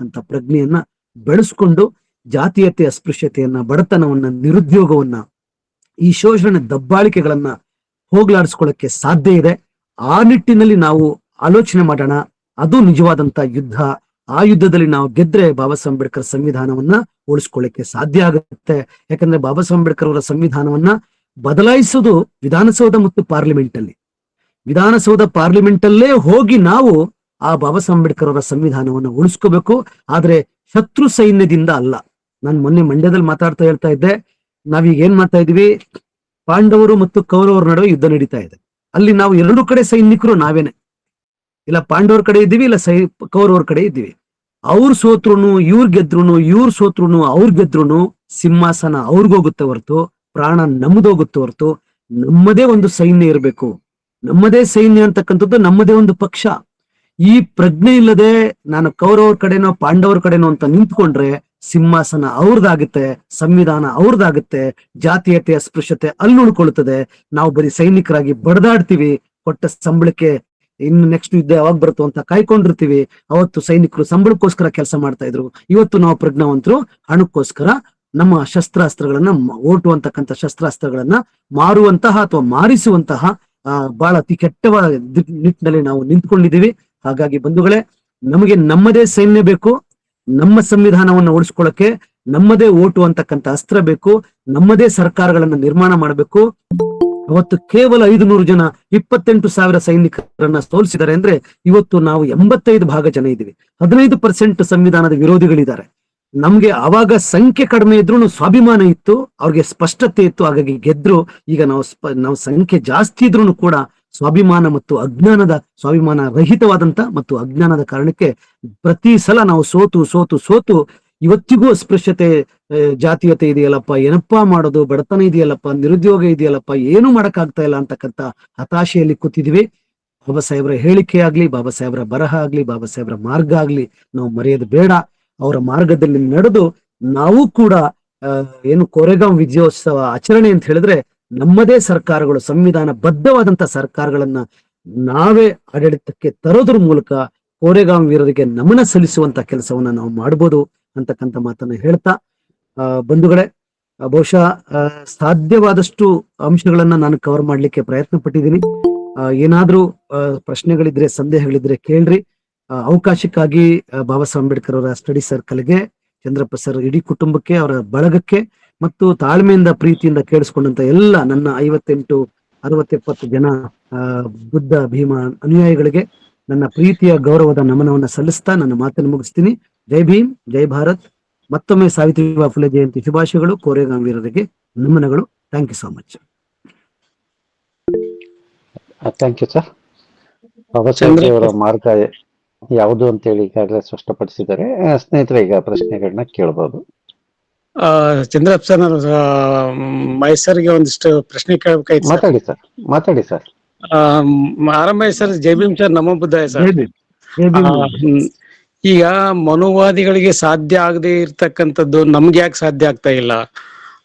ಅಂತಕ್ಕಂಥ ಪ್ರಜ್ಞೆಯನ್ನ ಬೆಳೆಸ್ಕೊಂಡು ಜಾತೀಯತೆ ಅಸ್ಪೃಶ್ಯತೆಯನ್ನ ಬಡತನವನ್ನ, ನಿರುದ್ಯೋಗವನ್ನ, ಈ ಶೋಷಣೆ ದಬ್ಬಾಳಿಕೆಗಳನ್ನ ಹೋಗ್ಲಾಡಿಸ್ಕೊಳ್ಳಕ್ಕೆ ಸಾಧ್ಯ ಇದೆ. ಆ ನಿಟ್ಟಿನಲ್ಲಿ ನಾವು ಆಲೋಚನೆ ಮಾಡೋಣ. ಅದು ನಿಜವಾದಂತ ಯುದ್ಧ. ಆ ಯುದ್ಧದಲ್ಲಿ ನಾವು ಗೆದ್ರೆ ಬಾಬಾ ಸಾಹೇಬ್ ಅಂಬೇಡ್ಕರ್ ಸಂವಿಧಾನವನ್ನ ಉಳಿಸ್ಕೊಳ್ಳಿಕ್ಕೆ ಸಾಧ್ಯ ಆಗುತ್ತೆ. ಯಾಕಂದ್ರೆ ಬಾಬಾ ಸಾಹೇಬ್ ಅಂಬೇಡ್ಕರ್ ಅವರ ಸಂವಿಧಾನವನ್ನ ಬದಲಾಯಿಸೋದು ವಿಧಾನಸೌಧ ಮತ್ತು ಪಾರ್ಲಿಮೆಂಟ್ ಅಲ್ಲಿ ವಿಧಾನಸೌಧ ಪಾರ್ಲಿಮೆಂಟ್ ಅಲ್ಲೇ ಹೋಗಿ ನಾವು ಆ ಬಾಬಾ ಅಂಬೇಡ್ಕರ್ ಅವರ ಸಂವಿಧಾನವನ್ನ ಉಳಿಸ್ಕೋಬೇಕು. ಆದ್ರೆ ಶತ್ರು ಸೈನ್ಯದಿಂದ ಅಲ್ಲ. ನಾನು ಮೊನ್ನೆ ಮಂಡ್ಯದಲ್ಲಿ ಮಾತಾಡ್ತಾ ಹೇಳ್ತಾ ಇದ್ದೆ. ನಾವೀಗ ಏನ್ ಮಾಡ್ತಾ ಇದೀವಿ ಪಾಂಡವರು ಮತ್ತು ಕೌರವರ ನಡುವೆ ಯುದ್ಧ ನಡೀತಾ ಇದೆ. ಅಲ್ಲಿ ನಾವು ಎರಡು ಕಡೆ ಸೈನಿಕರು, ನಾವೇನೆ. ಇಲ್ಲ ಪಾಂಡವರ ಕಡೆ ಇದ್ದೀವಿ, ಇಲ್ಲ ಸೈ ಕೌರವರ ಕಡೆ ಇದ್ದೀವಿ. ಅವ್ರ ಸೋತ್ರನು, ಇವ್ರ ಗೆದ್ರು ಇವ್ರ ಸೋತ್ರನು, ಅವ್ರ ಗೆದ್ರು ಸಿಂಹಾಸನ ಅವ್ರಿಗೋಗುತ್ತೆ ಹೊರತು, ಪ್ರಾಣ ನಮ್ದೋಗುತ್ತೆ ಹೊರತು. ನಮ್ಮದೇ ಒಂದು ಸೈನ್ಯ ಇರಬೇಕು. ನಮ್ಮದೇ ಸೈನ್ಯ ಅಂತಕ್ಕಂಥದ್ದು ನಮ್ಮದೇ ಒಂದು ಪಕ್ಷ. ಈ ಪ್ರಜ್ಞೆ ಇಲ್ಲದೆ ನಾನು ಕೌರವ್ರ ಕಡೆನೋ ಪಾಂಡವರ ಕಡೆನೋ ಅಂತ ನಿಂತ್ಕೊಂಡ್ರೆ ಸಿಂಹಾಸನ ಅವ್ರದಾಗುತ್ತೆ ಸಂವಿಧಾನ ಅವ್ರದಾಗುತ್ತೆ ಜಾತೀಯತೆ ಅಸ್ಪೃಶ್ಯತೆ ಅಲ್ಲಿ ಉಳ್ಕೊಳ್ತದೆ ನಾವು ಬರೀ ಸೈನಿಕರಾಗಿ ಬಡದಾಡ್ತೀವಿ, ಕೊಟ್ಟ ಸಂಬಳಕ್ಕೆ ಇನ್ನು ನೆಕ್ಸ್ಟ್ ಯುದ್ಧ ಯಾವಾಗ ಬರುತ್ತೋ ಅಂತ ಕಾಯ್ಕೊಂಡಿರ್ತೀವಿ. ಅವತ್ತು ಸೈನಿಕರು ಸಂಬಳಕ್ಕೋಸ್ಕರ ಕೆಲಸ ಮಾಡ್ತಾ ಇದ್ರು. ಇವತ್ತು ನಾವು ಪ್ರಜ್ಞಾವಂತರು, ಹಣಕ್ಕೋಸ್ಕರ ನಮ್ಮ ಶಸ್ತ್ರಾಸ್ತ್ರಗಳನ್ನ ಓಟುವಂತಕ್ಕಂಥ ಶಸ್ತ್ರಾಸ್ತ್ರಗಳನ್ನ ಮಾರುವಂತಹ ಅಥವಾ ಮಾರಿಸುವಂತಹ ಬಹಳ ಅತಿ ಕೆಟ್ಟವಾದ ನಿಟ್ಟಿನಲ್ಲಿ ನಾವು ನಿಂತ್ಕೊಂಡಿದ್ದೀವಿ. ಹಾಗಾಗಿ ಬಂಧುಗಳೇ, ನಮಗೆ ನಮ್ಮದೇ ಸೈನ್ಯ ಬೇಕು, ನಮ್ಮ ಸಂವಿಧಾನವನ್ನು ಉಳಿಸ್ಕೊಳ್ಳಕ್ಕೆ ನಮ್ಮದೇ ಓಟು ಅಂತಕ್ಕಂಥ ಅಸ್ತ್ರ ಬೇಕು, ನಮ್ಮದೇ ಸರ್ಕಾರಗಳನ್ನ ನಿರ್ಮಾಣ ಮಾಡಬೇಕು. ಅವತ್ತು ಕೇವಲ ಐದು ನೂರು ಜನ ಇಪ್ಪತ್ತೆಂಟು ಸಾವಿರ ಸೈನಿಕರನ್ನ ಸೋಲಿಸಿದ್ದಾರೆ ಅಂದ್ರೆ ಇವತ್ತು ನಾವು ಎಂಬತ್ತೈದು ಭಾಗ ಜನ ಇದ್ದೀವಿ. ಹದಿನೈದು ಪರ್ಸೆಂಟ್ ಸಂವಿಧಾನದ ವಿರೋಧಿಗಳಿದ್ದಾರೆ. ನಮ್ಗೆ ಅವಾಗ ಸಂಖ್ಯೆ ಕಡಿಮೆ ಇದ್ರು ಸ್ವಾಭಿಮಾನ ಇತ್ತು, ಅವ್ರಿಗೆ ಸ್ಪಷ್ಟತೆ ಇತ್ತು, ಹಾಗಾಗಿ ಗೆದ್ರು. ಈಗ ನಾವು ನಾವು ಸಂಖ್ಯೆ ಜಾಸ್ತಿ ಇದ್ರು ಕೂಡ ಸ್ವಾಭಿಮಾನ ಮತ್ತು ಅಜ್ಞಾನದ ಸ್ವಾಭಿಮಾನ ರಹಿತವಾದಂತ ಮತ್ತು ಅಜ್ಞಾನದ ಕಾರಣಕ್ಕೆ ಪ್ರತಿ ಸಲ ನಾವು ಸೋತು ಸೋತು ಸೋತು ಇವತ್ತಿಗೂ ಅಸ್ಪೃಶ್ಯತೆ ಆ, ಜಾತೀಯತೆ ಇದೆಯಲ್ಲಪ್ಪ ಏನಪ್ಪಾ ಮಾಡೋದು ಬಡತನ ಇದೆಯಲ್ಲಪ್ಪ ನಿರುದ್ಯೋಗ ಇದೆಯಲ್ಲಪ್ಪ ಏನು ಮಾಡಕ್ಕಾಗ್ತಾ ಇಲ್ಲ ಅಂತಕ್ಕಂತ ಹತಾಶೆಯಲ್ಲಿ ಕೂತಿದ್ವಿ ಬಾಬಾ ಸಾಹೇಬ್ರ ಹೇಳಿಕೆ ಆಗ್ಲಿ ಬಾಬಾ ಸಾಹೇಬ್ರ ಬರಹ ಆಗ್ಲಿ ಬಾಬಾ ಸಾಹೇಬ್ರ ಮಾರ್ಗ ಆಗ್ಲಿ ನಾವು ಮರೆಯೋದು ಬೇಡ. ಅವರ ಮಾರ್ಗದಲ್ಲಿ ನಡೆದು ನಾವು ಕೂಡ ಏನು ಕೊರೆಗಾಂ ವಿಜಯೋತ್ಸವ ಆಚರಣೆ ಅಂತ ಹೇಳಿದ್ರೆ ನಮ್ಮದೇ ಸರ್ಕಾರಗಳು ಸಂವಿಧಾನ ಬದ್ಧವಾದಂತ ಸರ್ಕಾರಗಳನ್ನ ನಾವೇ ಆಡಳಿತಕ್ಕೆ ತರೋದ್ರ ಮೂಲಕ ಕೋರೆಗಾಂ ವೀರರಿಗೆ ನಮನ ಸಲ್ಲಿಸುವಂತ ಕೆಲಸವನ್ನ ನಾವು ಮಾಡ್ಬೋದು ಅಂತಕ್ಕಂಥ ಮಾತನ್ನ ಹೇಳ್ತಾ ಬಂಧುಗಳೇ ಬಹುಶಃ ಸಾಧ್ಯವಾದಷ್ಟು ಅಂಶಗಳನ್ನ ನಾನು ಕವರ್ ಮಾಡ್ಲಿಕ್ಕೆ ಪ್ರಯತ್ನ ಪಟ್ಟಿದ್ದೀನಿ ಏನಾದ್ರೂ ಪ್ರಶ್ನೆಗಳಿದ್ರೆ, ಸಂದೇಹಗಳಿದ್ರೆ ಕೇಳ್ರಿ. ಅವಕಾಶಕ್ಕಾಗಿ ಬಾಬಾ ಸಾಹೇಬ್ ಅಂಬೇಡ್ಕರ್ ಅವರ ಸ್ಟಡಿ ಸರ್ಕಲ್ಗೆ ಚಂದ್ರಪ್ಪ ಸರ್ ಇಡೀ ಕುಟುಂಬಕ್ಕೆ, ಅವರ ಬಳಗಕ್ಕೆ ಮತ್ತು ತಾಳ್ಮೆಯಿಂದ ಪ್ರೀತಿಯಿಂದ ಕೇಳಿಸ್ಕೊಂಡಂತ ಎಲ್ಲ ನನ್ನ ಐವತ್ತೆಂಟು ಅರವತ್ತೆಪ್ಪತ್ತು ಜನ ಬುದ್ಧ ಭೀಮ ಅನುಯಾಯಿಗಳಿಗೆ ನನ್ನ ಪ್ರೀತಿಯ ಗೌರವದ ನಮನವನ್ನ ಸಲ್ಲಿಸ್ತಾ ನನ್ನ ಮಾತನ್ನು ಮುಗಿಸ್ತೀನಿ. ಜೈ ಭೀಮ್ ಜೈ ಭಾರತ್. ಮತ್ತೊಮ್ಮೆ ಸಾವಿತ್ರಿಬಾಯಿ ಫುಲೆ ಜಯಂತಿ ಶುಭಾಶಯಗಳು. ಕೋರೆಗಾಂ ವೀರರಿಗೆ ನಮನಗಳು. Thank you so much thank you sir Baba ಅವರ ಮಾರ್ಗ ಯಾವುದು ಅಂತ ಹೇಳಿ ಈಗಾಗಲೇ ಸ್ಪಷ್ಟಪಡಿಸಿದ್ದಾರೆ. ಸ್ನೇಹಿತರೆ ಈಗ ಪ್ರಶ್ನೆಗಳನ್ನ ಕೇಳಬಹುದು ಆ, ಚಂದ್ರಪ್ಪ ಸರ್ ನಾನು ಒಂದಿಷ್ಟು ಪ್ರಶ್ನೆ ಕೇಳಬೇಕಾಯ್ತು ಸರ್. ಮಾತಾಡಿ ಸರ್ ಮಾತಾಡಿ ಸರ್. ಆ, ಮ್, ಆರಂಭ ಸರ್ ಜೈ ಭೀಮ್ ಸರ್ ನಮೋ ಬುದ್ಧಾಯ ಸರ್. ಹ್ಮ್. ಈಗ ಮನುವಾದಿಗಳಿಗೆ ಸಾಧ್ಯ ಆಗದೆ ಇರ್ತಕ್ಕಂಥದ್ದು ನಮ್ಗೆ ಯಾಕೆ ಸಾಧ್ಯ ಆಗ್ತಾ ಇಲ್ಲ?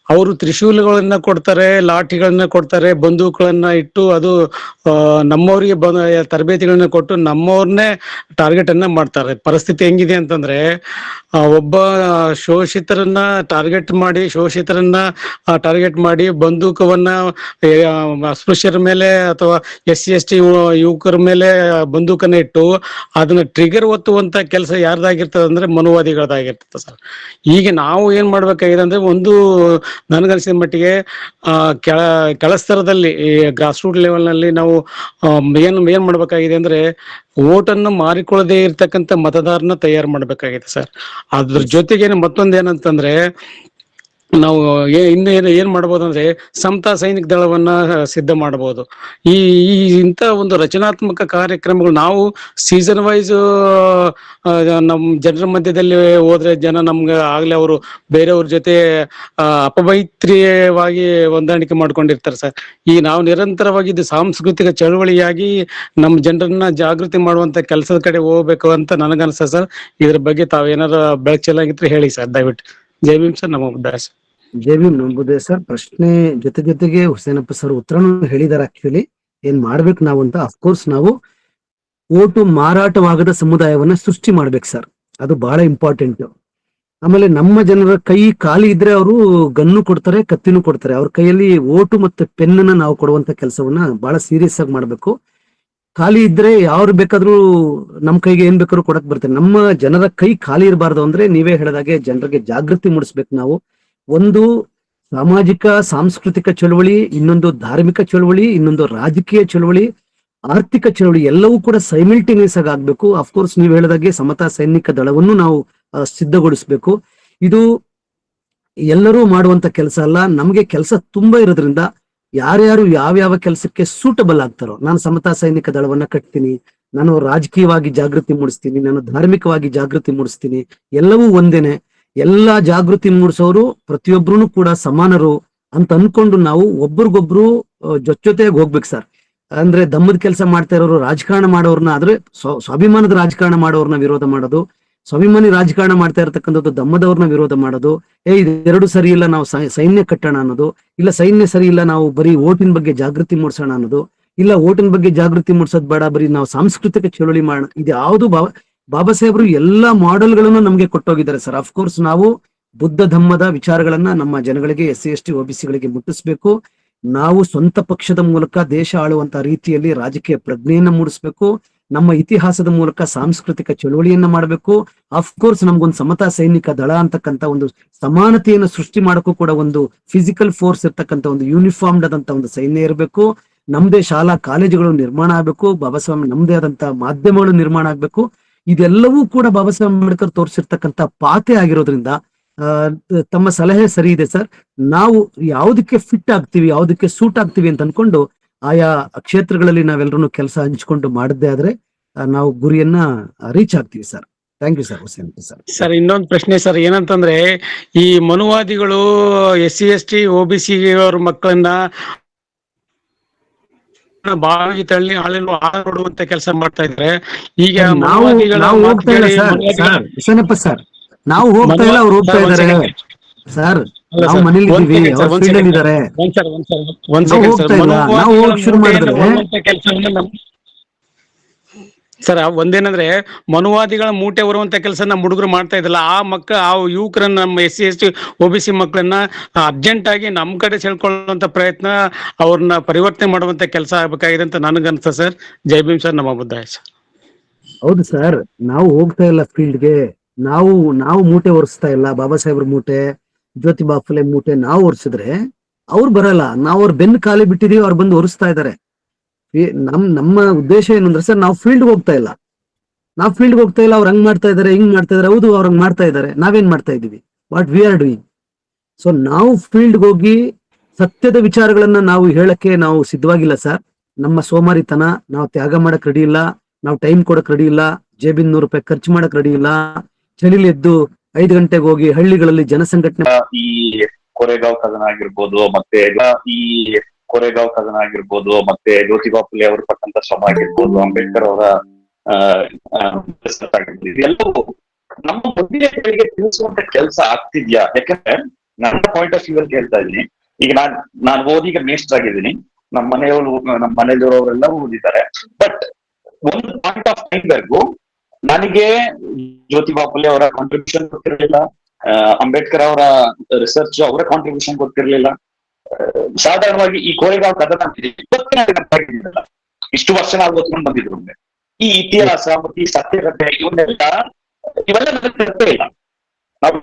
ಅವರು ತ್ರಿಶೂಲಗಳನ್ನ ಕೊಡ್ತಾರೆ, ಲಾಠಿಗಳನ್ನ ಕೊಡ್ತಾರೆ, ಬಂದೂಕಗಳನ್ನ ಇಟ್ಟು ಅದು ನಮ್ಮವರಿಗೆ ತರಬೇತಿಗಳನ್ನ ಕೊಟ್ಟು ನಮ್ಮವ್ರನ್ನೇ ಟಾರ್ಗೆಟ್ ಅನ್ನ ಮಾಡ್ತಾರೆ. ಪರಿಸ್ಥಿತಿ ಹೆಂಗಿದೆ ಅಂತಂದ್ರೆ ಒಬ್ಬ ಶೋಷಿತರನ್ನ ಟಾರ್ಗೆಟ್ ಮಾಡಿ, ಶೋಷಿತರನ್ನ ಟಾರ್ಗೆಟ್ ಮಾಡಿ ಬಂದೂಕವನ್ನ ಅಸ್ಪೃಶ್ಯರ ಮೇಲೆ ಅಥವಾ ಎಸ್ ಸಿ, ಎಸ್ ಟಿ ಯುವಕರ ಮೇಲೆ ಬಂದೂಕನ್ನ ಇಟ್ಟು ಅದನ್ನ ಟ್ರಿಗರ್ ಒತ್ತುವಂತ ಕೆಲಸ ಯಾರ್ದಾಗಿರ್ತದೆ ಅಂದ್ರೆ ಮನುವಾದಿಗಳದಾಗಿರ್ತದೆ ಸರ್. ಈಗ ನಾವು ಏನ್ ಮಾಡ್ಬೇಕಾಗಿದೆ ಅಂದ್ರೆ ಒಂದು ನನಗನ್ಸಿದ ಮಟ್ಟಿಗೆ, ಆ, ಕೆಳ, ಕೆಳಸ್ತರದಲ್ಲಿ, ಈ ಗ್ರಾಸ್ ರೂಟ್ ಲೆವೆಲ್ನಲ್ಲಿ ನಾವು ಏನ್ ಏನ್ ಮಾಡ್ಬೇಕಾಗಿದೆ ಅಂದ್ರೆ ಓಟನ್ನು ಮಾರಿಕೊಳ್ಳದೆ ಇರ್ತಕ್ಕಂಥ ಮತದಾರನ ತಯಾರು ಮಾಡ್ಬೇಕಾಗಿದೆ ಸರ್. ಅದ್ರ ಜೊತೆಗೇನೆ ಮತ್ತೊಂದ್ ಏನಂತಂದ್ರೆ ನಾವು ಇನ್ನು ಏನು ಏನ್ ಮಾಡ್ಬೋದು ಅಂದ್ರೆ ಸಮತಾ ಸೈನಿಕ ದಳವನ್ನ ಸಿದ್ಧ ಮಾಡಬಹುದು ಈ ಈ ಇಂಥ ಒಂದು ರಚನಾತ್ಮಕ ಕಾರ್ಯಕ್ರಮಗಳು ನಾವು ಸೀಸನ್ ವೈಸ್ ನಮ್ ಜನರ ಮಧ್ಯದಲ್ಲಿ ಹೋದ್ರೆ ಜನ ನಮ್ಗೆ ಆಗ್ಲೇ ಅವರು ಬೇರೆಯವ್ರ ಜೊತೆ ಆ, ಅಪಮೈತ್ರಿಯವಾಗಿ ಹೊಂದಾಣಿಕೆ ಮಾಡ್ಕೊಂಡಿರ್ತಾರೆ ಸರ್. ಈ ನಾವು ನಿರಂತರವಾಗಿ ಇದು ಸಾಂಸ್ಕೃತಿಕ ಚಳವಳಿಯಾಗಿ ನಮ್ಮ ಜನರನ್ನ ಜಾಗೃತಿ ಮಾಡುವಂತ ಕೆಲಸದ ಕಡೆ ಹೋಗ್ಬೇಕು ಅಂತ ನನಗನ್ಸ ಸರ್. ಇದ್ರ ಬಗ್ಗೆ ತಾವೇನಾರ ಬೆಳಕು ಚೆಲ್ಲಾಗಿದ್ರೆ ಹೇಳಿ ಸರ್ ದಯವಿಟ್ಟು. ಜೈ ಭೀಮ್ ಸರ್, ನಮ್ಮ ಜೈ ಭೀಮ್ ನಂಬುದೇ ಸರ್. ಪ್ರಶ್ನೆ ಜೊತೆ ಜೊತೆಗೆ ಹುಸೇನಪ್ಪ ಸರ್ ಉತ್ತರನು ಹೇಳಿದಾರೆ ಆಕ್ಚುಲಿ ಏನ್ ಮಾಡ್ಬೇಕು ನಾವು ಅಂತ? ಅಫ್ಕೋರ್ಸ್ ನಾವು ಓಟು ಮಾರಾಟವಾಗದ ಸಮುದಾಯವನ್ನ ಸೃಷ್ಟಿ ಮಾಡ್ಬೇಕು ಸರ್. ಅದು ಬಹಳ ಇಂಪಾರ್ಟೆಂಟ್ ಆಮೇಲೆ ನಮ್ಮ ಜನರ ಕೈ ಖಾಲಿ ಇದ್ರೆ ಅವರು ಗನ್ನು ಕೊಡ್ತಾರೆ, ಕತ್ತಿನೂ ಕೊಡ್ತಾರೆ. ಅವ್ರ ಕೈಯಲ್ಲಿ ಓಟು ಮತ್ತೆ ಪೆನ್ನನ್ನ ನಾವು ಕೊಡುವಂತ ಕೆಲಸವನ್ನ ಬಹಳ ಸೀರಿಯಸ್ ಆಗಿ ಮಾಡ್ಬೇಕು. ಖಾಲಿ ಇದ್ರೆ ಯಾರು ಬೇಕಾದ್ರೂ ನಮ್ ಕೈಗೆ ಏನ್ ಬೇಕಾದ್ರು ಕೊಡಕ್ ಬರ್ತಾರೆ. ನಮ್ಮ ಜನರ ಕೈ ಖಾಲಿ ಇರಬಾರ್ದು ಅಂದ್ರೆ ನೀವೇ ಹೇಳಿದಾಗೆ ಜನರಿಗೆ ಜಾಗೃತಿ ಮೂಡಿಸ್ಬೇಕು ನಾವು. ಒಂದು ಸಾಮಾಜಿಕ, ಸಾಂಸ್ಕೃತಿಕ ಚಳವಳಿ, ಇನ್ನೊಂದು ಧಾರ್ಮಿಕ ಚಳವಳಿ, ಇನ್ನೊಂದು ರಾಜಕೀಯ ಚಳವಳಿ, ಆರ್ಥಿಕ ಚಳವಳಿ ಎಲ್ಲವೂ ಕೂಡ ಸೈಮಿಲ್ಟೇನಿಯಸ್ ಆಗಿ ಆಗ್ಬೇಕು. ಅಫ್ಕೋರ್ಸ್ ನೀವು ಹೇಳಿದಾಗೆ ಸಮತಾ ಸೈನಿಕ ದಳವನ್ನು ನಾವು ಸಿದ್ಧಗೊಳಿಸ್ಬೇಕು. ಇದು ಎಲ್ಲರೂ ಮಾಡುವಂತ ಕೆಲಸ ಅಲ್ಲ. ನಮಗೆ ಕೆಲಸ ತುಂಬಾ ಇರೋದ್ರಿಂದ ಯಾರ್ಯಾರು ಯಾವ್ಯಾವ ಕೆಲಸಕ್ಕೆ ಸೂಟಬಲ್ ಆಗ್ತಾರೋ, ನಾನು ಸಮತಾ ಸೈನಿಕ ದಳವನ್ನ ಕಟ್ತೀನಿ, ನಾನು ರಾಜಕೀಯವಾಗಿ ಜಾಗೃತಿ ಮೂಡಿಸ್ತೀನಿ, ನಾನು ಧಾರ್ಮಿಕವಾಗಿ ಜಾಗೃತಿ ಮೂಡಿಸ್ತೀನಿ, ಎಲ್ಲವೂ ಒಂದೇನೆ. ಎಲ್ಲಾ ಜಾಗೃತಿ ಮೂಡಿಸೋರು ಪ್ರತಿಯೊಬ್ರು ಕೂಡ ಸಮಾನರು ಅಂತ ಅನ್ಕೊಂಡು ನಾವು ಒಬ್ರಿಗೊಬ್ರು ಜೊತೆ ಜೊತೆಗೆ ಹೋಗ್ಬೇಕು ಸರ್. ಅಂದ್ರೆ ದಮ್ಮದ ಕೆಲಸ ಮಾಡ್ತಾ ಇರೋರು ರಾಜಕಾರಣ ಮಾಡೋರ್ನ ಆದ್ರೆ ಸ್ವ- ಸ್ವಾಭಿಮಾನದ ರಾಜಕಾರಣ ಮಾಡೋರ್ನ ವಿರೋಧ ಮಾಡೋದು ಸ್ವಾಭಿಮಾನಿ ರಾಜಕಾರಣ ಮಾಡ್ತಾ ಇರತಕ್ಕಂಥದ್ದು ದಮ್ಮದವ್ರನ್ನ ವಿರೋಧ ಮಾಡೋದು, ಏ, ಇದೆರಡು ಸರಿ ಇಲ್ಲ ನಾವು ಸೈನ್ಯ ಕಟ್ಟೋಣ ಅನ್ನೋದು, ಇಲ್ಲ ಸೈನ್ಯ ಸರಿ ಇಲ್ಲ ನಾವು ಬರೀ ಓಟಿನ ಬಗ್ಗೆ ಜಾಗೃತಿ ಮೂಡಿಸೋಣ ಅನ್ನೋದು, ಇಲ್ಲ ಓಟಿನ ಬಗ್ಗೆ ಜಾಗೃತಿ ಮೂಡಿಸೋದ್ ಬೇಡ, ಬರೀ ನಾವು ಸಾಂಸ್ಕೃತಿಕ ಚಳುವಳಿ ಮಾಡೋಣ, ಇದು ಯಾವುದು ಬಾಬಾ ಬಾಬಾ ಸಾಹೇಬರು ಎಲ್ಲಾ ಮಾಡೆಲ್ಗಳನ್ನು ನಮಗೆ ಕೊಟ್ಟೋಗಿದ್ದಾರೆ ಸರ್. ಅಫ್ಕೋರ್ಸ್ ನಾವು ಬುದ್ಧ ಧಮ್ಮದ ವಿಚಾರಗಳನ್ನ ನಮ್ಮ ಜನಗಳಿಗೆ ಎಸ್ ಸಿ ಎಸ್ ಟಿ ಗಳಿಗೆ ಮುಟ್ಟಿಸ್ಬೇಕು. ನಾವು ಸ್ವಂತ ಪಕ್ಷದ ಮೂಲಕ ದೇಶ ಆಳುವಂತ ರೀತಿಯಲ್ಲಿ ರಾಜಕೀಯ ಪ್ರಜ್ಞೆಯನ್ನ ಮೂಡಿಸ್ಬೇಕು. ನಮ್ಮ ಇತಿಹಾಸದ ಮೂಲಕ ಸಾಂಸ್ಕೃತಿಕ ಚಳುವಳಿಯನ್ನ ಮಾಡಬೇಕು. ಅಫ್ಕೋರ್ಸ್ ನಮ್ಗೊಂದು ಸಮತಾ ಸೈನಿಕ ದಳ ಅಂತಕ್ಕಂತ ಒಂದು ಸಮಾನತೆಯನ್ನು ಸೃಷ್ಟಿ ಮಾಡಕ್ಕೂ ಕೂಡ ಒಂದು ಫಿಸಿಕಲ್ ಫೋರ್ಸ್ ಇರ್ತಕ್ಕಂಥ ಒಂದು ಯೂನಿಫಾರ್ಮ್ಡ್ ಆದಂತ ಒಂದು ಸೈನ್ಯ ಇರಬೇಕು. ನಮ್ದೇ ಶಾಲಾ ಕಾಲೇಜುಗಳು ನಿರ್ಮಾಣ ಆಗ್ಬೇಕು. ಬಾಬಾ ಸಾಹೇಬ್ ನಮ್ದೇ ಆದಂತ ಮಾಧ್ಯಮಗಳು ನಿರ್ಮಾಣ ಆಗ್ಬೇಕು. ಇದೆಲ್ಲವೂ ಕೂಡ ಬಾಬಾ ಸಾಹೇಬ್ ಅಂಬೇಡ್ಕರ್ ತೋರಿಸಿರ್ತಕ್ಕಂಥ ಪಾತೆ ಆಗಿರೋದ್ರಿಂದ ತಮ್ಮ ಸಲಹೆ ಸರಿ ಇದೆ ಸರ್. ನಾವು ಯಾವುದಕ್ಕೆ ಫಿಟ್ ಆಗ್ತೀವಿ, ಯಾವುದಕ್ಕೆ ಸೂಟ್ ಆಗ್ತೀವಿ ಅಂತ ಅನ್ಕೊಂಡು ಆಯಾ ಕ್ಷೇತ್ರಗಳಲ್ಲಿ ನಾವೆಲ್ಲರೂ ಕೆಲಸ ಹಂಚಿಕೊಂಡು ಮಾಡದೇ ಆದ್ರೆ ನಾವು ಗುರಿಯನ್ನ ರೀಚ್ ಆಗ್ತೀವಿ sir. Thank you sir Hussain sir sir ಇನ್ನೊಂದು ಪ್ರಶ್ನೆ ಸರ್ ಏನಂತಂದ್ರೆ ಈ ಮನುವಾದಿಗಳು S C S T O B C ಅವ್ರ ಮಕ್ಕಳನ್ನ ಬಾವಿ ತಳ್ಳಿ ಹಾಳಲು ಆಡುವಂತ ಕೆಲಸ ಮಾಡ್ತಾ ಇದ್ರೆ ಈಗ ನಾವು ಹೋಗ್ತಾ ಇಲ್ಲ ಸರ್. ಸರ್ ನಾವು ಹೋಗ್ತಾ ಇಲ್ಲ ಅವ್ರು ಹೋಗ್ತಾ ಇದಾರೆ. ಸರ್ ನಾವು ಮನೇಲಿ ಒಂದ್ ಇದೀವಿ ಅಲ್ಲಿ second. ಇದಾರೆ. ನಾವು ಸೆಕೆಂಡ್ ಸರ್ ಹೋಗ್ತಾ ಇಲ್ಲ. ನಾವು ಹೋಗಕ್ ಶುರು ಮಾಡಿದ್ರೆ- ಸರ್ ಒಂದೇನಂದ್ರೆ ಮನುವಾದಿಗಳ ಮೂಟೆ ಹೊರುವಂತ ಕೆಲಸ ನಮ್ಮ ಹುಡುಗರು ಮಾಡ್ತಾ ಇದ್ದಲ್ಲ ಆ ಮಕ್ಕ ಆ ಯುವಕರನ್ನ ನಮ್ಮ S C S T O B C ಮಕ್ಕಳನ್ನ ಅರ್ಜೆಂಟ್ ಆಗಿ ನಮ್ ಕಡೆ ಸೆಳ್ಕೊಳ್ಳುವಂತ ಪ್ರಯತ್ನ ಅವ್ರನ್ನ ಪರಿವರ್ತನೆ ಮಾಡುವಂತ ಕೆಲಸ ಆಗ್ಬೇಕಾಗಿದೆ ಅಂತ ನನಗನ್ಸ ಸರ್. ಜೈ ಭೀಮ್ ಸರ್ ನಮ್ಮ ಬುದ್ಧ ಸರ್ ಹೌದು ಸರ್ ನಾವು ಹೋಗ್ತಾ ಇಲ್ಲ ಫೀಲ್ಡ್ಗೆ ನಾವು ನಾವು ಮೂಟೆ ಒರೆಸ್ತಾ ಇಲ್ಲ ಬಾಬಾ ಸಾಹೇಬ್ರ ಮೂಟೆ. ಜ್ಯೋತಿ ಬಾಫುಲೆ ಮೂಟೆ ನಾವು ಒರೆಸಿದ್ರೆ ಅವ್ರು ಬರಲ್ಲ. ನಾವು ಅವ್ರ ಬೆನ್ನು ಖಾಲಿ ಬಿಟ್ಟಿದೀವಿ, ಅವ್ರು ಬಂದು ಒರೆಸ್ತಾ ಇದಾರೆ. ನಮ್, ನಮ್ಮ ಉದ್ದೇಶ ಏನಂದ್ರೆ ಸರ್, ನಾವು ಫೀಲ್ಡ್ ಹೋಗ್ತಾ ಇಲ್ಲ. ನಾವು ಫೀಲ್ಡ್ ಹೋಗ್ತಾ ಇಲ್ಲ, ಅವ್ರು ಹಂಗ್ ಮಾಡ್ತಾ ಇದಾರೆ, ಹಿಂಗ್ ಮಾಡ್ತಾ ಇದಾರೆ, ಹೌದು, ಅವ್ರ ಹಂಗ್ ಮಾಡ್ತಾ ಇದಾರೆ, ನಾವೇನ್ ಮಾಡ್ತಾ ಇದೀವಿ what we are doing so ನಾವು ಫೀಲ್ಡ್ ಹೋಗಿ ಸತ್ಯದ ವಿಚಾರಗಳನ್ನ ನಾವು ಹೇಳಕ್ಕೆ ನಾವು ಸಿದ್ಧವಾಗಿಲ್ಲ ಸರ್. ನಮ್ಮ ಸೋಮಾರಿತನ, ನಾವು ತ್ಯಾಗ ಮಾಡಕ್ ರೆಡಿ ಇಲ್ಲ. ನಾವು ಟೈಮ್ ಕೊಡಕ್ ರೆಡಿ ಇಲ್ಲ. ಜೇಬಿನ ನೂರು ರೂಪಾಯಿ ಖರ್ಚು ಮಾಡಕ್ ರೆಡಿ ಇಲ್ಲ. ಚಳಿಲಿ ಎದ್ದು ಐದು ಗಂಟೆಗೆ ಹೋಗಿ ಹಳ್ಳಿಗಳಲ್ಲಿ ಜನಸಂಘಟನೆ ಈ ಕೊರೆಗಾವ್ ಕದನ ಆಗಿರ್ಬೋದು, ಮತ್ತೆ ಈ ಕೊರೆಗಾವ್ ಕದನ ಆಗಿರ್ಬೋದು, ಮತ್ತೆ ಜ್ಯೋತಿಬಾ ಅವರು ಪಟ್ಟಂತ ಶ್ರಮ ಆಗಿರ್ಬೋದು, ಅಂಬೇಡ್ಕರ್ ಅವರ ಇದೆಲ್ಲವೂ ನಮ್ಮ ಮುಂದಿನ ತಿಳಿಸುವಂತ ಕೆಲಸ ಆಗ್ತಿದ್ಯಾ? ಯಾಕಂದ್ರೆ ನನ್ನ ಪಾಯಿಂಟ್ ಆಫ್ ವ್ಯೂ ಅಲ್ಲಿ ಹೇಳ್ತಾ ಇದ್ದೀನಿ. ಈಗ ನಾನ್, ನಾನು ಓದಿ ಈಗ ಮೇಸ್ಟರ್ ಆಗಿದ್ದೀನಿ. ನಮ್ಮ ಮನೆಯವರು ನಮ್ಮ ಮನೆಯಲ್ಲಿರೋರೆಲ್ಲ ಓದಿದ್ದಾರೆ. ಬಟ್ ಒಂದು ಪಾಯಿಂಟ್ ಆಫ್ ಟೈಮ್ ವರ್ಗು ನನಗೆ ಜ್ಯೋತಿಬಾ ಫುಲೆ ಅವರ ಕಾಂಟ್ರಿಬ್ಯೂಷನ್ ಗೊತ್ತಿರಲಿಲ್ಲ. ಅಂಬೇಡ್ಕರ್ ಅವರ ರಿಸರ್ಚ್ ಅವರ ಕಾಂಟ್ರಿಬ್ಯೂಷನ್ ಗೊತ್ತಿರಲಿಲ್ಲ. ಸಾಧಾರಣವಾಗಿ ಈ ಕೋರೆಗಾಂವ್ ಕದನ ನೆನಪಾಗಿದ್ದಿಲ್ಲ ಇಷ್ಟು ವರ್ಷ ನಾವು ಓದ್ಕೊಂಡು ಬಂದಿದ್ರು ಈ ಇತಿಹಾಸ ಮತ್ತೆ ಈ ಸತ್ಯಕತೆ ಇವನ್ನೆಲ್ಲ, ಇವೆಲ್ಲ ನನಗೆ ಇಲ್ಲ. ನಾವು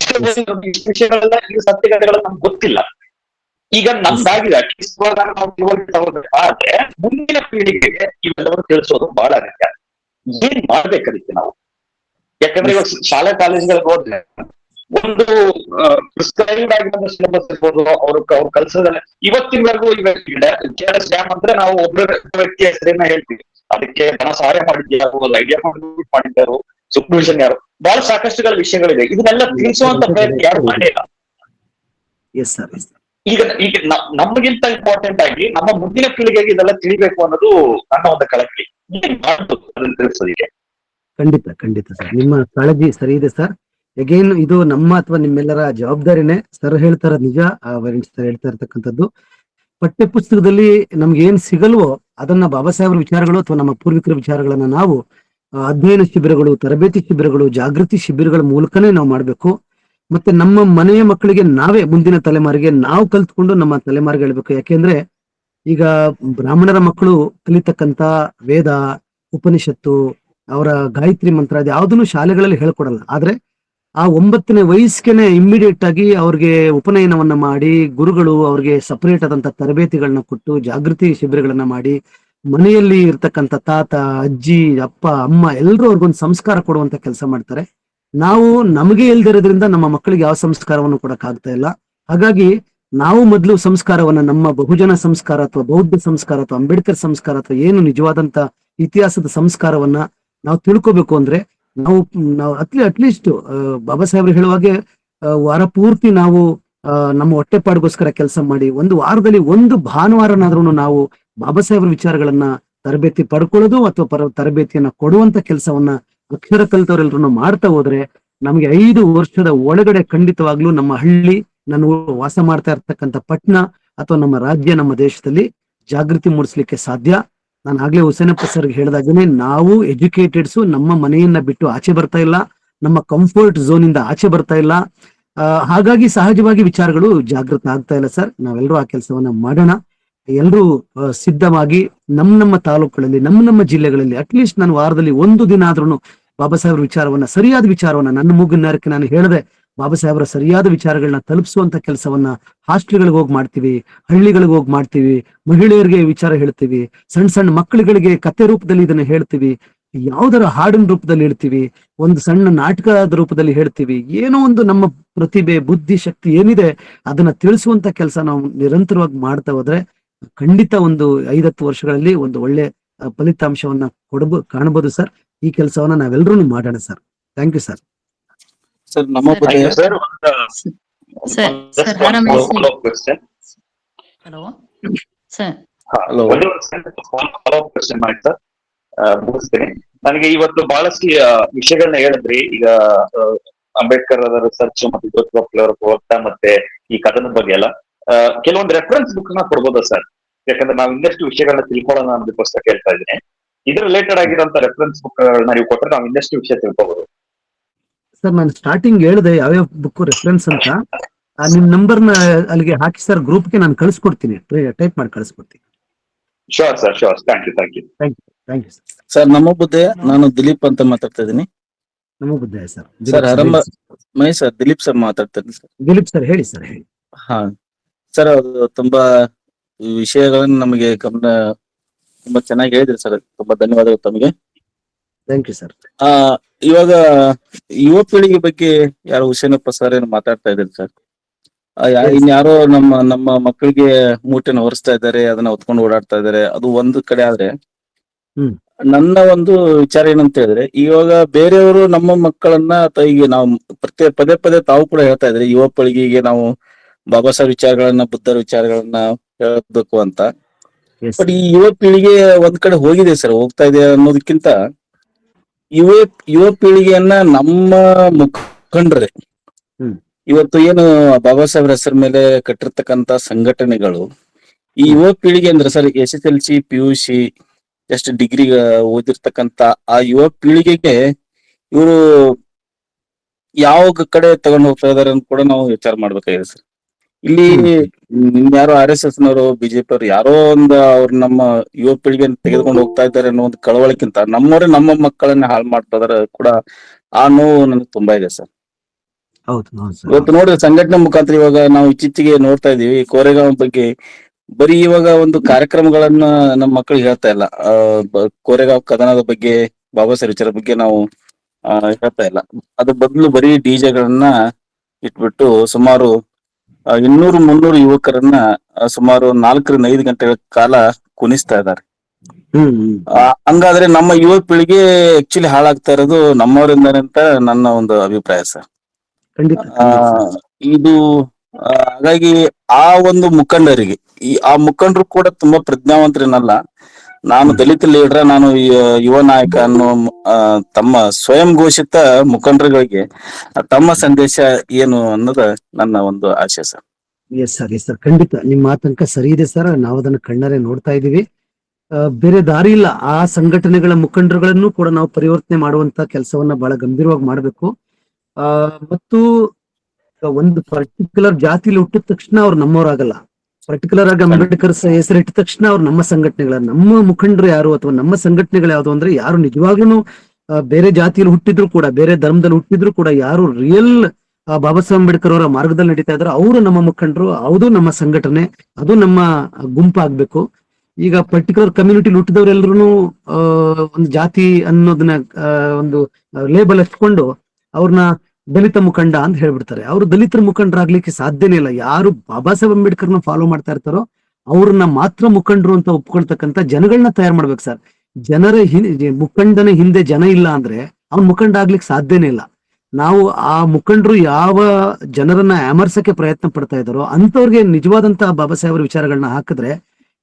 ವಿಷಯಗಳೆಲ್ಲ ಈ ಸತ್ಯಕತೆಗಳೆಲ್ಲ ನಮ್ಗೆ ಗೊತ್ತಿಲ್ಲ. ಈಗ ನಮ್ದಾಗಿದೆ. ಅಟ್ಲೀಸ್ಟ್ ಆದ್ರೆ ಮುಂದಿನ ಪೀಳಿಗೆಗೆ ಇವೆಲ್ಲವೂ ತಿಳಿಸೋದು ಬಹಳ ಅಗತ್ಯ. ಏನ್ ಮಾಡ್ಬೇಕು ಅದಕ್ಕೆ ನಾವು? ಯಾಕಂದ್ರೆ ಇವಾಗ ಶಾಲಾ ಕಾಲೇಜುಗಳಿಗೆ ಹೋದ್ರೆ ಒಂದು ಪ್ರಿಸ್ಕ್ರೈಬ್ಡ್ ಆಗಿರೋ ಸಿಲೆಬಸ್ ಇರ್ಬೋದು ಅವ್ರ ಅವ್ರು ಕಲ್ಸೋದಲ್ಲ. ಇವತ್ತಿನವರೆಗೂ ಕೆ ಆರ್ ಎಸ್ ಡ್ಯಾಮ್ ಅಂದ್ರೆ ನಾವು ಒಬ್ಬರ ವ್ಯಕ್ತಿ ಹೆಸರೇನ ಹೇಳ್ತೀವಿ. ಅದಕ್ಕೆ ಹಣ ಸಹಾಯ ಮಾಡಿದ್ಯಾರು ಐಡಿಯಾ ಮಾಡಿದ್ದಾರು. ಸೂಪರ್ವಿಷನ್ ಯಾರು? ಬಹಳ ಸಾಕಷ್ಟುಗಳ ವಿಷಯಗಳಿದೆ ಇದನ್ನೆಲ್ಲ ತಿಳಿಸುವಂತ ಪ್ರಯತ್ನ ಯಾರು ಮಾಡಿಲ್ಲ. ಎಸ್ ಸರ್ ಎಸ್ ಈಗ ಈಗ ನಮಗಿಂತ ಇಂಪಾರ್ಟೆಂಟ್ ಆಗಿ ನಮ್ಮ ಮುಂದಿನ ಪೀಳಿಗೆಗೆ ಇದೆಲ್ಲ ತಿಳಿಬೇಕು ಅನ್ನೋದು ನನ್ನ ಒಂದು ಕಳಕಳಿ. ಖಂಡಿತ ಖಂಡಿತ ಸರ್. ನಿಮ್ಮ ಕಾಳಜಿ ಸರಿ ಇದೆ ಸರ್. ಅಗೇನ್ ಇದು ನಮ್ಮ ಅಥವಾ ನಿಮ್ಮೆಲ್ಲರ ಜವಾಬ್ದಾರಿನೇ. ಸರ್ ಹೇಳ್ತಾರ ನಿಜ ಸರ್ ಹೇಳ್ತಾ ಇರ್ತಕ್ಕಂಥದ್ದು. ಪಠ್ಯ ಪುಸ್ತಕದಲ್ಲಿ ನಮ್ಗೆ ಏನ್ ಸಿಗಲ್ವೋ ಅದನ್ನ ಬಾಬಾ ಸಾಹೇಬ್ರ ವಿಚಾರಗಳು ಅಥವಾ ನಮ್ಮ ಪೂರ್ವಿಕರ ವಿಚಾರಗಳನ್ನ ನಾವು ಆ, ಅಧ್ಯಯನ ಶಿಬಿರಗಳು ತರಬೇತಿ ಶಿಬಿರಗಳು ಜಾಗೃತಿ ಶಿಬಿರಗಳ ಮೂಲಕನೇ ನಾವು ಮಾಡಬೇಕು. ಮತ್ತೆ ನಮ್ಮ ಮನೆಯ ಮಕ್ಕಳಿಗೆ ನಾವೇ ಮುಂದಿನ ತಲೆಮಾರಿಗೆ ನಾವು ಕಲ್ತ್ಕೊಂಡು ನಮ್ಮ ತಲೆಮಾರಿಗೆ ಹೇಳ್ಬೇಕು. ಯಾಕೆಂದ್ರೆ ಈಗ ಬ್ರಾಹ್ಮಣರ ಮಕ್ಕಳು ಕಲಿತಕ್ಕಂತ ವೇದ, ಉಪನಿಷತ್ತು, ಅವರ ಗಾಯತ್ರಿ ಮಂತ್ರ ಅದು ಯಾವುದನ್ನು ಶಾಲೆಗಳಲ್ಲಿ ಹೇಳ್ಕೊಡಲ್ಲ. ಆದ್ರೆ ಆ ಒಂಬತ್ತನೇ ವಯಸ್ಸಿಗೆನೆ ಇಮ್ಮಿಡಿಯೇಟ್ ಆಗಿ ಅವ್ರಿಗೆ ಉಪನಯನವನ್ನ ಮಾಡಿ, ಗುರುಗಳು ಅವ್ರಿಗೆ ಸಪರೇಟ್ ಆದಂತ ತರಬೇತಿಗಳನ್ನ ಕೊಟ್ಟು, ಜಾಗೃತಿ ಶಿಬಿರಗಳನ್ನ ಮಾಡಿ, ಮನೆಯಲ್ಲಿ ಇರ್ತಕ್ಕಂಥ ತಾತ, ಅಜ್ಜಿ, ಅಪ್ಪ, ಅಮ್ಮ ಎಲ್ಲರೂ ಅವ್ರಿಗೊಂದು ಸಂಸ್ಕಾರ ಕೊಡುವಂತ ಕೆಲಸ ಮಾಡ್ತಾರೆ. ನಾವು ನಮಗೆ ಇಲ್ದಿರೋದ್ರಿಂದ ನಮ್ಮ ಮಕ್ಕಳಿಗೆ ಯಾವ ಸಂಸ್ಕಾರವನ್ನು ಕೊಡಕ್ಕಾಗ್ತಾ ಇಲ್ಲ. ಹಾಗಾಗಿ ನಾವು ಮೊದಲು ಸಂಸ್ಕಾರವನ್ನ ನಮ್ಮ ಬಹುಜನ ಸಂಸ್ಕಾರ ಅಥವಾ ಬೌದ್ಧ ಸಂಸ್ಕಾರ ಅಥವಾ ಅಂಬೇಡ್ಕರ್ ಸಂಸ್ಕಾರ ಅಥವಾ ಏನು ನಿಜವಾದಂತ ಇತಿಹಾಸದ ಸಂಸ್ಕಾರವನ್ನ ನಾವು ತಿಳ್ಕೊಬೇಕು ಅಂದ್ರೆ ನಾವು ನಾವು ಅಟ್ಲಿ ಅಟ್ಲೀಸ್ಟ್ ಬಾಬಾ ಸಾಹೇಬ್ರು ಹೇಳುವಾಗೆ ವಾರ ಪೂರ್ತಿ ನಾವು ನಮ್ಮ ಹೊಟ್ಟೆಪಾಡಿಗೋಸ್ಕರ ಕೆಲಸ ಮಾಡಿ, ಒಂದು ವಾರದಲ್ಲಿ ಒಂದು ಭಾನುವಾರನಾದ್ರೂ ನಾವು ಬಾಬಾ ಸಾಹೇಬ್ರ ವಿಚಾರಗಳನ್ನ ತರಬೇತಿ ಪಡ್ಕೊಳ್ಳೋದು ಅಥವಾ ಪರ, ತರಬೇತಿಯನ್ನ ಕೊಡುವಂತ ಕೆಲಸವನ್ನ ಅಕ್ಷರ ಕಲಿತವರೆಲ್ಲರೂ ಮಾಡ್ತಾ ಹೋದ್ರೆ ನಮಗೆ ಐದು ವರ್ಷದ ಒಳಗಡೆ ಖಂಡಿತವಾಗ್ಲೂ ನಮ್ಮ ಹಳ್ಳಿ ನಾನು ವಾಸ ಮಾಡ್ತಾ ಇರ್ತಕ್ಕಂಥ ಪಟ್ಟಣ ಅಥವಾ ನಮ್ಮ ರಾಜ್ಯ, ನಮ್ಮ ದೇಶದಲ್ಲಿ ಜಾಗೃತಿ ಮೂಡಿಸ್ಲಿಕ್ಕೆ ಸಾಧ್ಯ. ನಾನು ಆಗ್ಲೇ ಹುಸೇನಪ್ಪ ಸರ್ಗೆ ಹೇಳಿದಾಗನೇ ನಾವು ಎಜುಕೇಟೆಡ್ಸು ನಮ್ಮ ಮನೆಯನ್ನ ಬಿಟ್ಟು ಆಚೆ ಬರ್ತಾ ಇಲ್ಲ, ನಮ್ಮ ಕಂಫರ್ಟ್ ಝೋನ್ ಇಂದ ಆಚೆ ಬರ್ತಾ ಇಲ್ಲ. ಹಾಗಾಗಿ ಸಹಜವಾಗಿ ವಿಚಾರಗಳು ಜಾಗೃತ ಆಗ್ತಾ ಇಲ್ಲ ಸರ್. ನಾವೆಲ್ಲರೂ ಆ ಕೆಲಸವನ್ನ ಮಾಡೋಣ. ಎಲ್ಲರೂ ಸಿದ್ಧವಾಗಿ ನಮ್ಮ ನಮ್ಮ ತಾಲೂಕುಗಳಲ್ಲಿ, ನಮ್ಮ ನಮ್ಮ ಜಿಲ್ಲೆಗಳಲ್ಲಿ ಅಟ್ಲೀಸ್ಟ್ ನಾನು ವಾರದಲ್ಲಿ ಒಂದು ದಿನ ಆದ್ರೂ ಬಾಬಾ ಸಾಹೇಬ್ರ ವಿಚಾರವನ್ನ, ಸರಿಯಾದ ವಿಚಾರವನ್ನ ನನ್ನ ಮೂಗಿನರಕ್ಕೆ ನಾನು ಹೇಳಿದೆ. ಬಾಬಾ ಸಾಹೇಬರ ಸರಿಯಾದ ವಿಚಾರಗಳನ್ನ ತಲುಪಿಸುವಂತ ಕೆಲಸವನ್ನ ಹಾಸ್ಟೆಲ್ಗಳಿಗೆ ಹೋಗಿ ಮಾಡ್ತೀವಿ, ಹಳ್ಳಿಗಳಿಗೆ ಹೋಗಿ ಮಾಡ್ತೀವಿ, ಮಹಿಳೆಯರಿಗೆ ವಿಚಾರ ಹೇಳ್ತೀವಿ ಸಣ್ಣ ಸಣ್ಣ ಮಕ್ಕಳುಗಳಿಗೆ ಕತೆ ರೂಪದಲ್ಲಿ ಇದನ್ನ ಹೇಳ್ತೀವಿ, ಯಾವ್ದಾರ ಹಾಡಿನ ರೂಪದಲ್ಲಿ ಹೇಳ್ತೀವಿ, ಒಂದು ಸಣ್ಣ ನಾಟಕದ ರೂಪದಲ್ಲಿ ಹೇಳ್ತೀವಿ, ಏನೋ ಒಂದು ನಮ್ಮ ಪ್ರತಿಭೆ, ಬುದ್ಧಿ, ಶಕ್ತಿ ಏನಿದೆ ಅದನ್ನ ತಿಳಿಸುವಂತ ಕೆಲಸ ನಾವು ನಿರಂತರವಾಗಿ ಮಾಡ್ತಾ ಹೋದ್ರೆ ಖಂಡಿತ ಒಂದು ಐದತ್ತು ವರ್ಷಗಳಲ್ಲಿ ಒಂದು ಒಳ್ಳೆ ಫಲಿತಾಂಶವನ್ನ ಕೊಡಬ, ಕಾಣಬಹುದು ಸರ್. ಈ ಕೆಲಸವನ್ನ ನಾವೆಲ್ಲರೂ ಮಾಡೋಣ sir. Thank you sir. Sir ನಮ್ಮ ಬಗ್ಗೆ ಸರ್ Sir, sir, ಆರಾಮ್ ಐತಿ? Hello? Sir. Hello. Follow question ಮಾಡಿ ಸರ್ ಮುಗಿಸ್ತೀನಿ. ನನಗೆ ಇವತ್ತು ಬಹಳಷ್ಟು ವಿಷಯಗಳನ್ನ ಹೇಳಿದ್ರಿ. ಈಗ ಅಂಬೇಡ್ಕರ್ ಅವರ ರಿಸರ್ಚ್ ಮತ್ತೆ ಜ್ಯೋತಿಬಾಪುಲೆ ಅವರ ಮತ್ತೆ ಈ ಕಥನದ ಬಗ್ಗೆ ಎಲ್ಲ. ಕೆಲವೊಂದು ರೆಫರೆನ್ಸ್ ಬುಕ್ನ ಕೊಡ್ಬೋದಾ ಸರ್? ಯಾಕಂದ್ರೆ ನಾವು ಇನ್ನಷ್ಟು ವಿಷಯಗಳನ್ನ ತಿಳ್ಕೊಳ್ಳೋಣ ಅನ್ನೋದಕ್ಕೋಸ್ಕರ ಕೇಳ್ತಾ ಇದ್ದೀನಿ. ಇದ್ರ ರಿಲೇಟೆಡ್ ಆಗಿರೋ ರೆಫರೆನ್ಸ್ ಬುಕ್ ಗಳನ್ನ ನೀವು ಕೊಟ್ಟರೆ ನಾವು ಇನ್ನಷ್ಟು ವಿಷಯ ತಿಳ್ಕೊಬಹುದು ಸರ್ ನಾನು ಸ್ಟಾರ್ಟಿಂಗ್ ಹೇಳಿದೆ ಯಾವ್ಯಾವ ಬುಕ್ ರೆಫರೆನ್ಸ್ ಅಂತ. ಆ, ನಿಮ್ ನಂಬರ್ನ ಅಲ್ಲಿಗೆ ಹಾಕಿ ಸರ್ ಗ್ರೂಪ್ಗೆ ನಾನು ಕಳಿಸ್ಕೊಡ್ತೀನಿ. ಟೈಪ್ ಮಾಡಿ ಕಳಿಸ್ಕೊಡ್ತೀನಿ. Sure sir sure thank you thank you thank you sir sir ನಮ್ಮ ಬುದ್ಧೆ ನಾನು ದಿಲೀಪ್ ಅಂತ ಮಾತಾಡ್ತಾ ಇದ್ದೀನಿ. ನಮ್ಮ ಬುದ್ಧ ಸರ್ ಸರ್, ಆರಂಭ- ಮಹೇಶ್ ಸರ್ ದಿಲೀಪ್ ಸರ್ ಮಾತಾಡ್ತಾ ಇದ್ದೀನಿ ಸರ್ ದಿಲೀಪ್ ಸರ್ ಹೇಳಿ ಸರ್ ಹೇಳಿ. ಹಾ. ಸರ್ ಅದು ತುಂಬಾ ವಿಷಯಗಳನ್ನು ನಮಗೆ ಗಮನ ತುಂಬಾ ಚೆನ್ನಾಗಿ ಹೇಳಿದ್ರಿ ಸರ್ ತುಂಬಾ ಧನ್ಯವಾದಗಳು ತಮಗೆ. ಥ್ಯಾಂಕ್ ಯು ಸರ್ ಆ ಇವಾಗ ಯುವ ಪೀಳಿಗೆ ಬಗ್ಗೆ ಯಾರು ಹುಸೇನಪ್ಪ ಸರ್ ಏನು ಮಾತಾಡ್ತಾ ಇದ್ದಾರೆ ಸರ್ ಇನ್ಯಾರೋ ನಮ್ಮ ನಮ್ಮ ಮಕ್ಕಳಿಗೆ ಮೂಟೆನ ಹೊರಿಸ್ತಾ ಇದ್ದಾರೆ ಅದನ್ನ ಹೊತ್ಕೊಂಡು ಓಡಾಡ್ತಾ ಇದ್ದಾರೆ ಅದು ಒಂದು ಕಡೆ ಆದ್ರೆ ನನ್ನ ಒಂದು ವಿಚಾರ ಏನಂತ ಹೇಳಿದ್ರೆ ಇವಾಗ ಬೇರೆಯವರು ನಮ್ಮ ಮಕ್ಕಳನ್ನ ಅಥವಾ ಈಗ ನಾವು ಪ್ರತಿ ಪದೇ ಪದೇ ತಾವು ಕೂಡ ಹೇಳ್ತಾ ಇದ್ರೆ ಯುವ ಪೀಳಿಗೆಗೆ ನಾವು ಬಾಬಾ ಸಾಹೇಬ್ ವಿಚಾರಗಳನ್ನ ಬುದ್ಧರ ವಿಚಾರಗಳನ್ನ ಹೇಳಬೇಕು ಅಂತ. ಬಟ್ ಈ ಯುವ ಪೀಳಿಗೆ ಒಂದ್ ಕಡೆ ಹೋಗಿದೆ ಸರ್ ಹೋಗ್ತಾ ಇದೆ ಅನ್ನೋದಕ್ಕಿಂತ ಯುವ ಯುವ ಪೀಳಿಗೆಯನ್ನ ನಮ್ಮ ಮುಖಂಡ್ರೆ. ಇವತ್ತು ಏನು ಬಾಬಾ ಸಾಹೇಬ್ರ ಹೆಸರ ಮೇಲೆ ಕಟ್ಟಿರ್ತಕ್ಕಂತ ಸಂಘಟನೆಗಳು ಈ ಯುವ ಪೀಳಿಗೆ ಅಂದ್ರೆ sir S S L C P U C just degree ಓದಿರ್ತಕ್ಕಂತ ಆ ಯುವ ಪೀಳಿಗೆಗೆ ಇವರು ಯಾವ ಕಡೆ ತಗೊಂಡು ಹೋಗ್ತಾ ಇದಾರೆ ಅಂತ ಕೂಡ ನಾವು ವಿಚಾರ ಮಾಡ್ಬೇಕಾಗಿದೆ ಸರ್ ಇಲ್ಲಿ ನಿಮ್ಮ ಯಾರೋ ಆರ್ ಎಸ್ ಎಸ್ ನವರು ಬಿಜೆಪಿ ಅವರು ಯಾರೋ ಒಂದು ಅವ್ರ ನಮ್ಮ ಯುವ ಪೀಳಿಗೆ ತೆಗೆದುಕೊಂಡು ಹೋಗ್ತಾ ಇದ್ದಾರೆ ಅನ್ನೋ ಒಂದು ಕಳವಳಕ್ಕಿಂತ ನಮ್ಮವರೇ ನಮ್ಮ ಮಕ್ಕಳನ್ನ ಹಾಳು ಮಾಡ್ತಾ ಇದಾರೆ ಕೂಡ ಆ ನೋವು ನನಗೆ ತುಂಬಾ ಇದೆ ಸರ್. ಇವತ್ತು ನೋಡಿದ್ರೆ ಸಂಘಟನೆ ಮುಖಾಂತರ ಇವಾಗ ನಾವು ಇತ್ತೀಚೆಗೆ ನೋಡ್ತಾ ಇದೀವಿ ಕೋರೆಗಾಂವ್ ಬಗ್ಗೆ ಬರೀ ಇವಾಗ ಒಂದು ಕಾರ್ಯಕ್ರಮಗಳನ್ನ ನಮ್ಮ ಮಕ್ಕಳು ಹೇಳ್ತಾ ಇಲ್ಲ. ಕೋರೆಗಾಂವ್ ಕದನದ ಬಗ್ಗೆ ಬಾಬಾ ಸಾಹೇಬ್ ವಿಚಾರ ಬಗ್ಗೆ ನಾವು ಆ, ಹೇಳ್ತಾ ಇಲ್ಲ. ಅದ್ರ ಬದಲು ಬರೀ ಡಿಜೆಗಳನ್ನ ಇಟ್ಬಿಟ್ಟು ಸುಮಾರು ಇನ್ನೂರು ಮುನ್ನೂರು ಯುವಕರನ್ನ ಸುಮಾರು ನಾಲ್ಕರಿಂದ ಐದು ಗಂಟೆಗಳ ಕಾಲ ಕುಣಿಸ್ತಾ ಇದ್ದಾರೆ. ಹಂಗಾದ್ರೆ ನಮ್ಮ ಯುವ ಪೀಳಿಗೆ ಆಕ್ಚುಲಿ ಹಾಳಾಗ್ತಾ ಇರೋದು ನಮ್ಮವರಿಂದ ಅಂತ ನನ್ನ ಒಂದು ಅಭಿಪ್ರಾಯ ಸರ್. ಇದು ಹಾಗಾಗಿ ಆ ಒಂದು ಮುಖಂಡರಿಗೆ ಈ ಆ ಮುಖಂಡರು ಕೂಡ ತುಂಬಾ ಪ್ರಜ್ಞಾವಂತರೇನಲ್ಲ ನಾನು ದಲಿತ ಲೀಡರ್, ನಾನು ಯುವ ನಾಯಕ ಅನ್ನೋ ತಮ್ಮ ಸ್ವಯಂ ಘೋಷಿತ ಮುಖಂಡರುಗಳಿಗೆ ತಮ್ಮ ಸಂದೇಶ ಏನು ಅನ್ನೋದ ನನ್ನ ಒಂದು ಆಶೆ sir. Yes sir yes sir ಖಂಡಿತ. ನಿಮ್ಮ ಆತಂಕ ಸರಿ ಇದೆ ಸರ್ ನಾವು ಅದನ್ನ ಕಣ್ಣಾರೆ ನೋಡ್ತಾ ಇದೀವಿ ಬೇರೆ ದಾರಿ ಇಲ್ಲ. ಆ ಸಂಘಟನೆಗಳ ಮುಖಂಡರುಗಳನ್ನು ಕೂಡ ನಾವು ಪರಿವರ್ತನೆ ಮಾಡುವಂತ ಕೆಲಸವನ್ನ ಬಹಳ ಗಂಭೀರವಾಗಿ ಮಾಡಬೇಕು. ಮತ್ತು ಒಂದು ಪರ್ಟಿಕ್ಯುಲರ್ ಜಾತಿಲಿ ಹುಟ್ಟಿದ ತಕ್ಷಣ ಅವ್ರು ನಮ್ಮವರಾಗಲ್ಲ. ಪರ್ಟಿಕ್ಯುಲರ್ ಆಗಿ ಅಂಬೇಡ್ಕರ್ ಹೆಸರಿಟ್ಟ ತಕ್ಷಣ ಅವ್ರು ನಮ್ಮ ಸಂಘಟನೆಗಳ ನಮ್ಮ ಮುಖಂಡರು ಯಾರು ಅಥವಾ ನಮ್ಮ ಸಂಘಟನೆಗಳು ಯಾವುದು ಅಂದ್ರೆ ಯಾರು ನಿಜವಾಗ್ಲೂ ಬೇರೆ ಜಾತಿಯಲ್ಲಿ ಹುಟ್ಟಿದ್ರು ಕೂಡ ಬೇರೆ ಧರ್ಮದಲ್ಲಿ ಹುಟ್ಟಿದ್ರು ಕೂಡ ಯಾರು ರಿಯಲ್ ಬಾಬಾ ಸಾಹೇಬ್ ಅಂಬೇಡ್ಕರ್ ಅವರ ಮಾರ್ಗದಲ್ಲಿ ನಡೀತಾ ಇದ್ರು ಅವರು ನಮ್ಮ ಮುಖಂಡರು ಅದು ನಮ್ಮ ಸಂಘಟನೆ ಅದು ನಮ್ಮ ಗುಂಪಾಗ್ಬೇಕು. ಈಗ ಪರ್ಟಿಕ್ಯುಲರ್ ಕಮ್ಯುನಿಟಿ ಹುಟ್ಟಿದವರೆಲ್ಲರೂ ಒಂದು ಜಾತಿ ಅನ್ನೋದನ್ನ ಒಂದು ಲೇಬಲ್ ಹಚ್ಕೊಂಡು ಅವ್ರನ್ನ ದಲಿತ ಮುಖಂಡ ಅಂತ ಹೇಳ್ಬಿಡ್ತಾರೆ. ಅವರು ದಲಿತರ ಮುಖಂಡರಾಗ್ಲಿಕ್ಕೆ ಸಾಧ್ಯನೇ ಇಲ್ಲ. ಯಾರು ಬಾಬಾ ಸಾಹೇಬ್ ಅಂಬೇಡ್ಕರ್ನ ಫಾಲೋ ಮಾಡ್ತಾ ಇರ್ತಾರೋ ಅವ್ರನ್ನ ಮಾತ್ರ ಮುಖಂಡರು ಅಂತ ಒಪ್ಕೊಳ್ತಕ್ಕಂತ ಜನಗಳನ್ನ ತಯಾರು ಮಾಡ್ಬೇಕು ಸರ್. ಜನರ ಹಿಂದೆ ಮುಖಂಡನ ಹಿಂದೆ ಜನ ಇಲ್ಲ ಅಂದ್ರೆ ಅವ್ನ ಮುಖಂಡ ಆಗ್ಲಿಕ್ಕೆ ಸಾಧ್ಯನೇ ಇಲ್ಲ. ನಾವು ಆ ಮುಖಂಡರು ಯಾವ ಜನರನ್ನ ಯಾಮರ್ಸಕ್ಕೆ ಪ್ರಯತ್ನ ಪಡ್ತಾ ಇದ್ದಾರೋ ಅಂತವ್ರಿಗೆ ನಿಜವಾದಂತ ಬಾಬಾ ಸಾಹೇಬ್ರ ವಿಚಾರಗಳನ್ನ ಹಾಕಿದ್ರೆ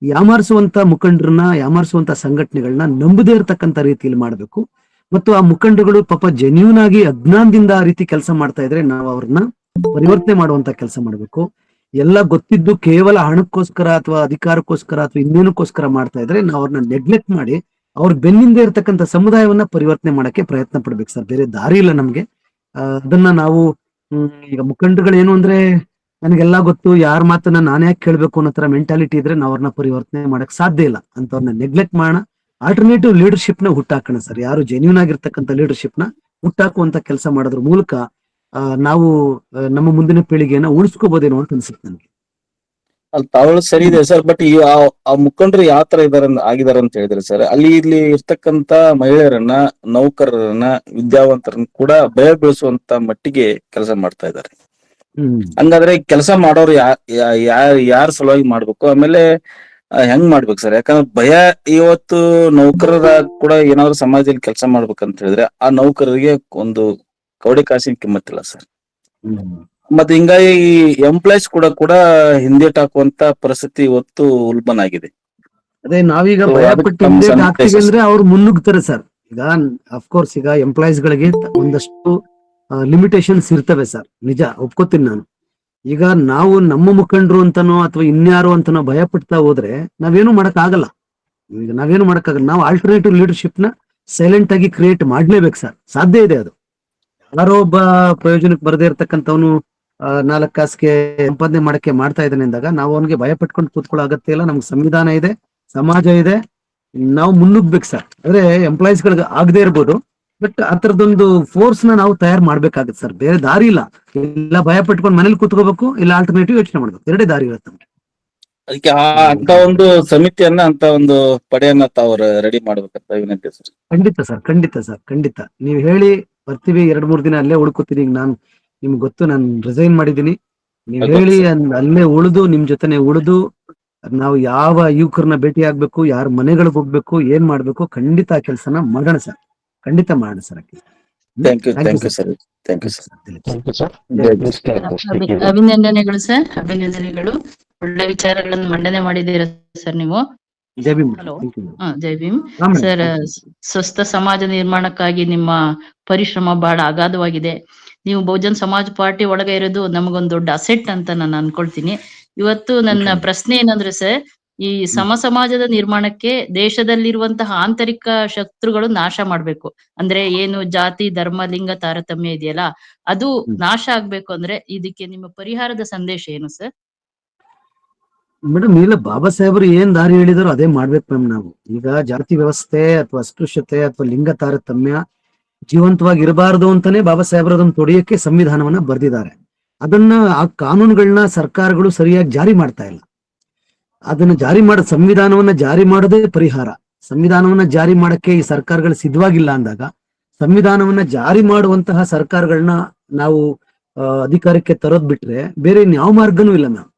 ಯಾಮಾರಿಸುವಂತ ಮುಖಂಡರನ್ನ ಯಾಮಾರಿಸುವಂತ ಸಂಘಟನೆಗಳನ್ನ ನಂಬದೇ ಇರತಕ್ಕಂತ ರೀತಿಯಲ್ಲಿ ಮಾಡಬೇಕು. ಮತ್ತು ಆ ಮುಖಂಡಗಳು ಪಾಪ ಜೆನ್ಯೂನ್ ಆಗಿ ಅಜ್ಞಾನದಿಂದ ಆ ರೀತಿ ಕೆಲಸ ಮಾಡ್ತಾ ಇದ್ರೆ ನಾವು ಅವ್ರನ್ನ ಪರಿವರ್ತನೆ ಮಾಡುವಂತ ಕೆಲಸ ಮಾಡ್ಬೇಕು. ಎಲ್ಲ ಗೊತ್ತಿದ್ದು ಕೇವಲ ಹಣಕ್ಕೋಸ್ಕರ ಅಥವಾ ಅಧಿಕಾರಕ್ಕೋಸ್ಕರ ಅಥವಾ ಇನ್ನೇನಕ್ಕೋಸ್ಕರ ಮಾಡ್ತಾ ಇದ್ರೆ ನಾವು ಅವ್ರನ್ನ ನೆಗ್ಲೆಕ್ಟ್ ಮಾಡಿ ಅವ್ರ ಬೆನ್ನಿಂದ ಇರತಕ್ಕಂತ ಸಮುದಾಯವನ್ನ ಪರಿವರ್ತನೆ ಮಾಡಕ್ಕೆ ಪ್ರಯತ್ನ ಪಡ್ಬೇಕು ಸರ್. ಬೇರೆ ದಾರಿ ಇಲ್ಲ ನಮ್ಗೆ. ಅದನ್ನ ನಾವು ಈಗ ಮುಖಂಡಗಳು ಏನು ಅಂದ್ರೆ ನನಗೆಲ್ಲ ಗೊತ್ತು, ಯಾರ ಮಾತನ್ನ ನಾನೇ ಕೇಳ್ಬೇಕು ಅನ್ನೋ ತರ ಮೆಂಟಾಲಿಟಿ ಇದ್ರೆ ನಾವು ಅವ್ರನ್ನ ಪರಿವರ್ತನೆ ಮಾಡಕ್ ಸಾಧ್ಯ ಇಲ್ಲ. ಅಂತವ್ರನ್ನ ನೆಗ್ಲೆಕ್ಟ್ ಮಾಡೋಣ. ಆಲ್ಟರ್ನೇಟಿವ್ ಲೀಡರ್ಶಿಪ್ನ ಹುಟ್ಟಾಕೋಣ ಸರ್. ಯಾರು ಜೆನ್ಯೂನ್ ಆಗಿರ್ತಕ್ಕಂಥ ಲೀಡರ್ಶಿಪ್ನ ಹುಟ್ಟಾಕುವಂತ ಕೆಲಸ ಮಾಡೋದ್ರ ಮೂಲಕ ನಾವು ನಮ್ಮ ಮುಂದಿನ ಪೀಳಿಗೆಯನ್ನ ಉಳಿಸ್ಕೋಬಹುದೇನೋ ಅಂತ ಅನ್ಸುತ್ತೆ ನನಗೆ. ಅಲ್ಲಿ ತಾವಳು ಸರಿ ಇದೆ ಸರ್ ಬಟ್ ಈ ಆ- ಮುಖಂಡರು ಯಾವ ತರ ಇದಾರ ಆಗಿದಾರ ಅಂತ ಹೇಳಿದ್ರೆ ಸರ್ ಅಲ್ಲಿ ಇಲ್ಲಿ ಇರ್ತಕ್ಕಂತ ಮಹಿಳೆಯರನ್ನ ನೌಕರರನ್ನ ವಿದ್ಯಾವಂತರನ್ನ ಕೂಡ ಭಯ ಬೆಳೆಸುವಂತ ಮಟ್ಟಿಗೆ ಕೆಲಸ ಮಾಡ್ತಾ ಇದ್ದಾರೆ ಹ್ಮ್. ಹಂಗಾದ್ರೆ ಕೆಲಸ ಮಾಡೋರು ಯಾ ಯಾರ ಯಾರ ಸಲುವಾಗಿ ಮಾಡ್ಬೇಕು? ಆಮೇಲೆ ಹೆಂಗ್ ಮಾಡ್ಬೇಕು ಸರ್? ಯಾಕಂದ್ರೆ ಭಯ ಇವತ್ತು ನೌಕರರ ಕೂಡ ಏನಾದ್ರು ಸಮಾಜದಲ್ಲಿ ಕೆಲಸ ಮಾಡ್ಬೇಕಂತ ಹೇಳಿದ್ರೆ ಆ ನೌಕರರಿಗೆ ಒಂದು ಕೌಡಿ ಕಾಸಿನ ಕಿಮ್ಮತ್ತಿಲ್ಲ ಸರ್. ಮತ್ತೆ ಹಿಂಗಾಗಿ ಈ ಎಂಪ್ಲಾಯ್ಸ್ ಕೂಡ ಕೂಡ ಹಿಂದೇಟ್ ಹಾಕುವಂತ ಪರಿಸ್ಥಿತಿ ಇವತ್ತು ಉಲ್ಬನ್ ಆಗಿದೆ. ಅದೇ ನಾವೀಗ ಭಯ ಪಟ್ಟು ಹಾಕ್ತೀವಿ ಅಂದ್ರೆ ಅವ್ರು ಮುನ್ನುಗ್ತಾರೆ ಸರ್. ಈಗ ಅಫ್ಕೋರ್ಸ್ ಈಗ ಎಂಪ್ಲಾಯೀಸ್ ಗಳಿಗೆ ಒಂದಷ್ಟು ಲಿಮಿಟೇಷನ್ಸ್ ಇರ್ತವೆ ಸರ್. ನಿಜ ಒಪ್ಕೋತೀನಿ ನಾನು. ಈಗ ನಾವು ನಮ್ಮ ಮುಖಂಡರು ಅಂತನೋ ಅಥವಾ ಇನ್ಯಾರು ಅಂತನೋ ಭಯ ಪಡ್ತಾ ಹೋದ್ರೆ ನಾವೇನು ಮಾಡಕ್ ಆಗಲ್ಲ ಈಗ ನಾವೇನು ಮಾಡಕ್ಕಾಗಲ್ಲ. ನಾವು ಆಲ್ಟರ್ನೇಟಿವ್ ಲೀಡರ್ಶಿಪ್ನ ಸೈಲೆಂಟ್ ಆಗಿ ಕ್ರಿಯೇಟ್ ಮಾಡ್ಲೇಬೇಕು ಸರ್. ಸಾಧ್ಯ ಇದೆ ಅದು. ಯಾರೋ ಒಬ್ಬ ಪ್ರಯೋಜನಕ್ಕೆ ಬರದೇ ಇರತಕ್ಕಂಥವನು ನಾಲ್ಕು ಕಾಸಿಗೆ ಸಂಪಾದನೆ ಮಾಡಕ್ಕೆ ಮಾಡ್ತಾ ಇದ್ದಾನೆ ಅಂದಾಗ ನಾವು ಅವನಿಗೆ ಭಯ ಪಟ್ಕೊಂಡು ಕೂತ್ಕೊಳ್ಳೋ ಅಗತ್ಯ ಇಲ್ಲ. ನಮ್ಗೆ ಸಂವಿಧಾನ ಇದೆ, ಸಮಾಜ ಇದೆ. ನಾವು ಮುನ್ನುಗ್ಬೇಕು ಸರ್. ಅಂದ್ರೆ ಎಂಪ್ಲಾಯೀಸ್ ಗಳಿಗೆ ಆಗದೆ ಇರ್ಬೋದು. ಬಟ್ ಆ ತರದೊಂದು ಫೋರ್ಸ್ನ ನಾವು ತಯಾರು ಮಾಡ್ಬೇಕಾಗತ್ತೆ ಸರ್ ಬೇರೆ ದಾರಿ ಇಲ್ಲ. ಇಲ್ಲ ಭಯ ಪಟ್ಕೊಂಡು ಮನೇಲಿ ಕೂತ್ಕೋಬೇಕು ಇಲ್ಲ ಆಲ್ಟರ್ನೇಟಿವ್ ಯೋಚನೆ ಮಾಡ್ಬೇಕು. ಎರಡೇ ದಾರಿ ಇರುತ್ತೆ ಅದಕ್ಕೆ ಆ ಅಂತ ಒಂದು ಸಮಿತಿಯನ್ನ ಅಂತ ಒಂದು ಪಡೆಯನ್ನ ತಾವ್ರ ರೆಡಿ ಮಾಡ್ಬೇಕಂತ ವಿನಂತಿ ಸರ್. ಖಂಡಿತ ಸರ್ ಖಂಡಿತ ಸರ್ ಖಂಡಿತ. ನೀವು ಹೇಳಿ ಬರ್ತೀವಿ ಎರಡ್ ಮೂರ್ ದಿನ ಅಲ್ಲೇ ಉಳ್ಕೋತೀನಿ. ಈಗ ನಾನು ನಿಮ್ಗೆ ಗೊತ್ತು ನಾನು ರಿಸೈನ್ ಮಾಡಿದೀನಿ ನೀವು ಹೇಳಿ ಅಲ್ಲೇ ಉಳಿದು ನಿಮ್ ಜೊತೆನೆ ಉಳಿದು ನಾವು ಯಾವ ಯುವಕರನ್ನ ಭೇಟಿ ಆಗ್ಬೇಕು ಯಾರ ಮನೆಗಳಿಗೆ ಹೋಗ್ಬೇಕು ಏನ್ ಮಾಡ್ಬೇಕು ಖಂಡಿತ ಆ ಕೆಲಸನ ಮಾಡೋಣ ಸರ್ ಖಂಡಿತ ಮಾಡಿ sir thank you thank you sir. Thank you sir thank sir ಅಭಿನಂದನೆಗಳು ಸರ್ ಅಭಿನಂದನೆಗಳು ಒಳ್ಳೆ ವಿಚಾರಗಳನ್ನು ಮಂಡನೆ ಮಾಡಿದ್ದೀರಾ ಸರ್ ನೀವು? ಜೈ ಭೀಮ್. ಸರ್ ಸ್ವಸ್ಥ ಸಮಾಜ ನಿರ್ಮಾಣಕ್ಕಾಗಿ ನಿಮ್ಮ ಪರಿಶ್ರಮ ಬಹಳ ಅಗಾಧವಾಗಿದೆ. ನೀವು ಬಹುಜನ್ ಸಮಾಜ ಪಾರ್ಟಿ ಒಳಗೆ ಇರೋದು ನಮಗೊಂದು ದೊಡ್ಡ ಅಸೆಟ್ ಅಂತ ನಾನು ಅನ್ಕೊಳ್ತೀನಿ. ಇವತ್ತು ನನ್ನ ಪ್ರಶ್ನೆ ಏನಂದ್ರೆ ಸರ್ ಈ ಸಮ ಸಮಾಜದ ನಿರ್ಮಾಣಕ್ಕೆ ದೇಶದಲ್ಲಿರುವಂತಹ ಆಂತರಿಕ ಶತ್ರುಗಳು ನಾಶ ಮಾಡ್ಬೇಕು. ಅಂದ್ರೆ ಏನು ಜಾತಿ ಧರ್ಮ ಲಿಂಗ ತಾರತಮ್ಯ ಇದೆಯಲ್ಲ ಅದು ನಾಶ ಆಗ್ಬೇಕು ಅಂದ್ರೆ ಇದಕ್ಕೆ ನಿಮ್ಮ ಪರಿಹಾರದ ಸಂದೇಶ ಏನು ಸರ್? ಮೇಡಮ್ ಇಲ್ಲ ಬಾಬಾ ಸಾಹೇಬರು ಏನ್ ದಾರಿ ಹೇಳಿದಾರೋ ಅದೇ ಮಾಡ್ಬೇಕು ಮ್ಯಾಮ್ ನಾವು. ಈಗ ಜಾತಿ ವ್ಯವಸ್ಥೆ ಅಥವಾ ಅಸ್ಪೃಶ್ಯತೆ ಅಥವಾ ಲಿಂಗ ತಾರತಮ್ಯ ಜೀವಂತವಾಗಿ ಇರಬಾರದು ಅಂತಾನೆ ಬಾಬಾ ಸಾಹೇಬರು ಅದನ್ನ ತೊಡೆಯಕ್ಕೆ ಸಂವಿಧಾನವನ್ನ ಬರೆದಿದ್ದಾರೆ. ಅದನ್ನ ಆ ಕಾನೂನುಗಳನ್ನ ಸರ್ಕಾರಗಳು ಸರಿಯಾಗಿ ಜಾರಿ ಮಾಡ್ತಾ ಇಲ್ಲ. ಅದನ್ನ ಜಾರಿ ಮಾಡ, ಸಂವಿಧಾನವನ್ನ ಜಾರಿ ಮಾಡೋದೇ ಪರಿಹಾರ. ಸಂವಿಧಾನವನ್ನ ಜಾರಿ ಮಾಡಕ್ಕೆ ಈ ಸರ್ಕಾರಗಳು ಸಿದ್ಧವಾಗಿಲ್ಲ ಅಂದಾಗ, ಸಂವಿಧಾನವನ್ನ ಜಾರಿ ಮಾಡುವಂತಹ ಸರ್ಕಾರಗಳನ್ನ ನಾವು ಅಧಿಕಾರಕ್ಕೆ ತರೋದ್ ಬಿಟ್ರೆ ಬೇರೆ ಯಾವ ಮಾರ್ಗನೂ ಇಲ್ಲ ಮ್ಯಾಮ್.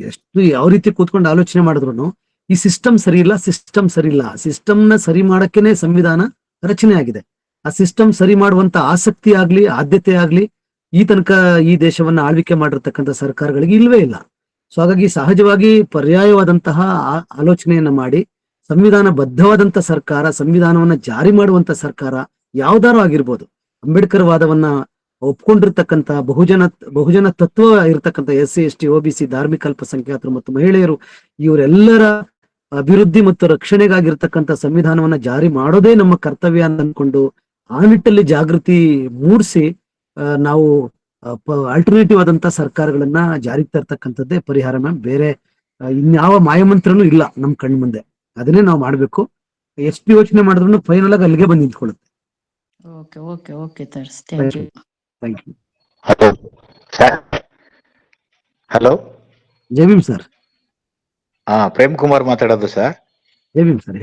ಎಷ್ಟು, ಯಾವ ರೀತಿ ಕೂತ್ಕೊಂಡು ಆಲೋಚನೆ ಮಾಡಿದ್ರು ಈ ಸಿಸ್ಟಮ್ ಸರಿ ಇಲ್ಲ, ಸಿಸ್ಟಮ್ ಸರಿ ಇಲ್ಲ. ಸಿಸ್ಟಮ್ನ ಸರಿ ಮಾಡಕ್ಕೇನೆ ಸಂವಿಧಾನ ರಚನೆ ಆಗಿದೆ. ಆ ಸಿಸ್ಟಮ್ ಸರಿ ಮಾಡುವಂತ ಆಸಕ್ತಿ ಆಗ್ಲಿ, ಆದ್ಯತೆ ಆಗ್ಲಿ ಈ ತನಕ ಈ ದೇಶವನ್ನ ಆಳ್ವಿಕೆ ಮಾಡಿರ್ತಕ್ಕಂಥ ಸರ್ಕಾರಗಳಿಗೆ ಇಲ್ವೇ ಇಲ್ಲ. ಸೊ ಹಾಗಾಗಿ ಸಹಜವಾಗಿ ಪರ್ಯಾಯವಾದಂತಹ ಆಲೋಚನೆಯನ್ನ ಮಾಡಿ ಸಂವಿಧಾನ ಬದ್ಧವಾದಂತ ಸರ್ಕಾರ, ಸಂವಿಧಾನವನ್ನ ಜಾರಿ ಮಾಡುವಂತ ಸರ್ಕಾರ ಯಾವ್ದಾರು ಆಗಿರ್ಬೋದು. ಅಂಬೇಡ್ಕರ್ ವಾದವನ್ನ ಒಪ್ಕೊಂಡಿರ್ತಕ್ಕಂತ ಬಹುಜನ ಬಹುಜನ ತತ್ವ ಇರತಕ್ಕಂತ S C S T O B C, ಧಾರ್ಮಿಕ ಅಲ್ಪಸಂಖ್ಯಾತರು ಮತ್ತು ಮಹಿಳೆಯರು, ಇವರೆಲ್ಲರ ಅಭಿವೃದ್ಧಿ ಮತ್ತು ರಕ್ಷಣೆಗಾಗಿರ್ತಕ್ಕಂಥ ಸಂವಿಧಾನವನ್ನ ಜಾರಿ ಮಾಡೋದೇ ನಮ್ಮ ಕರ್ತವ್ಯ ಅಂತ ಅನ್ಕೊಂಡು ಆ ನಿಟ್ಟಲ್ಲಿ ಜಾಗೃತಿ ಮೂಡಿಸಿ ನಾವು ಆಲ್ಟರ್ನೇಟಿವ್ ಆದಂತ ಸರ್ಕಾರಗಳನ್ನ ಜಾರಿಗೆ ತರ್ತಕ್ಕಂಥದ್ದೇ ಪರಿಹಾರ ಮ್ಯಾಮ್ ಬೇರೆ ಇನ್ಯಾವ ಮಾಯಮಂತ್ರನೂ ಇಲ್ಲ ನಮ್ ಕಣ್ ಮುಂದೆ. ಅದನ್ನೇ ನಾವು ಮಾಡ್ಬೇಕು. ಎಷ್ಟು ಯೋಚನೆ ಮಾಡಿದ್ರು ಫೈನಲ್ ಆಗಿ ಅಲ್ಲಿಗೆ ಬಂದು ನಿಂತ್ಕೊಳ್ಳುತ್ತೆ. Okay okay okay ತರ್ಸ್ thank you thank you hello sir hello Jai Bhim sir ಹಾ ಪ್ರೇಮ್ ಕುಮಾರ್ ಮಾತಾಡೋದು sir Jai Bhim sir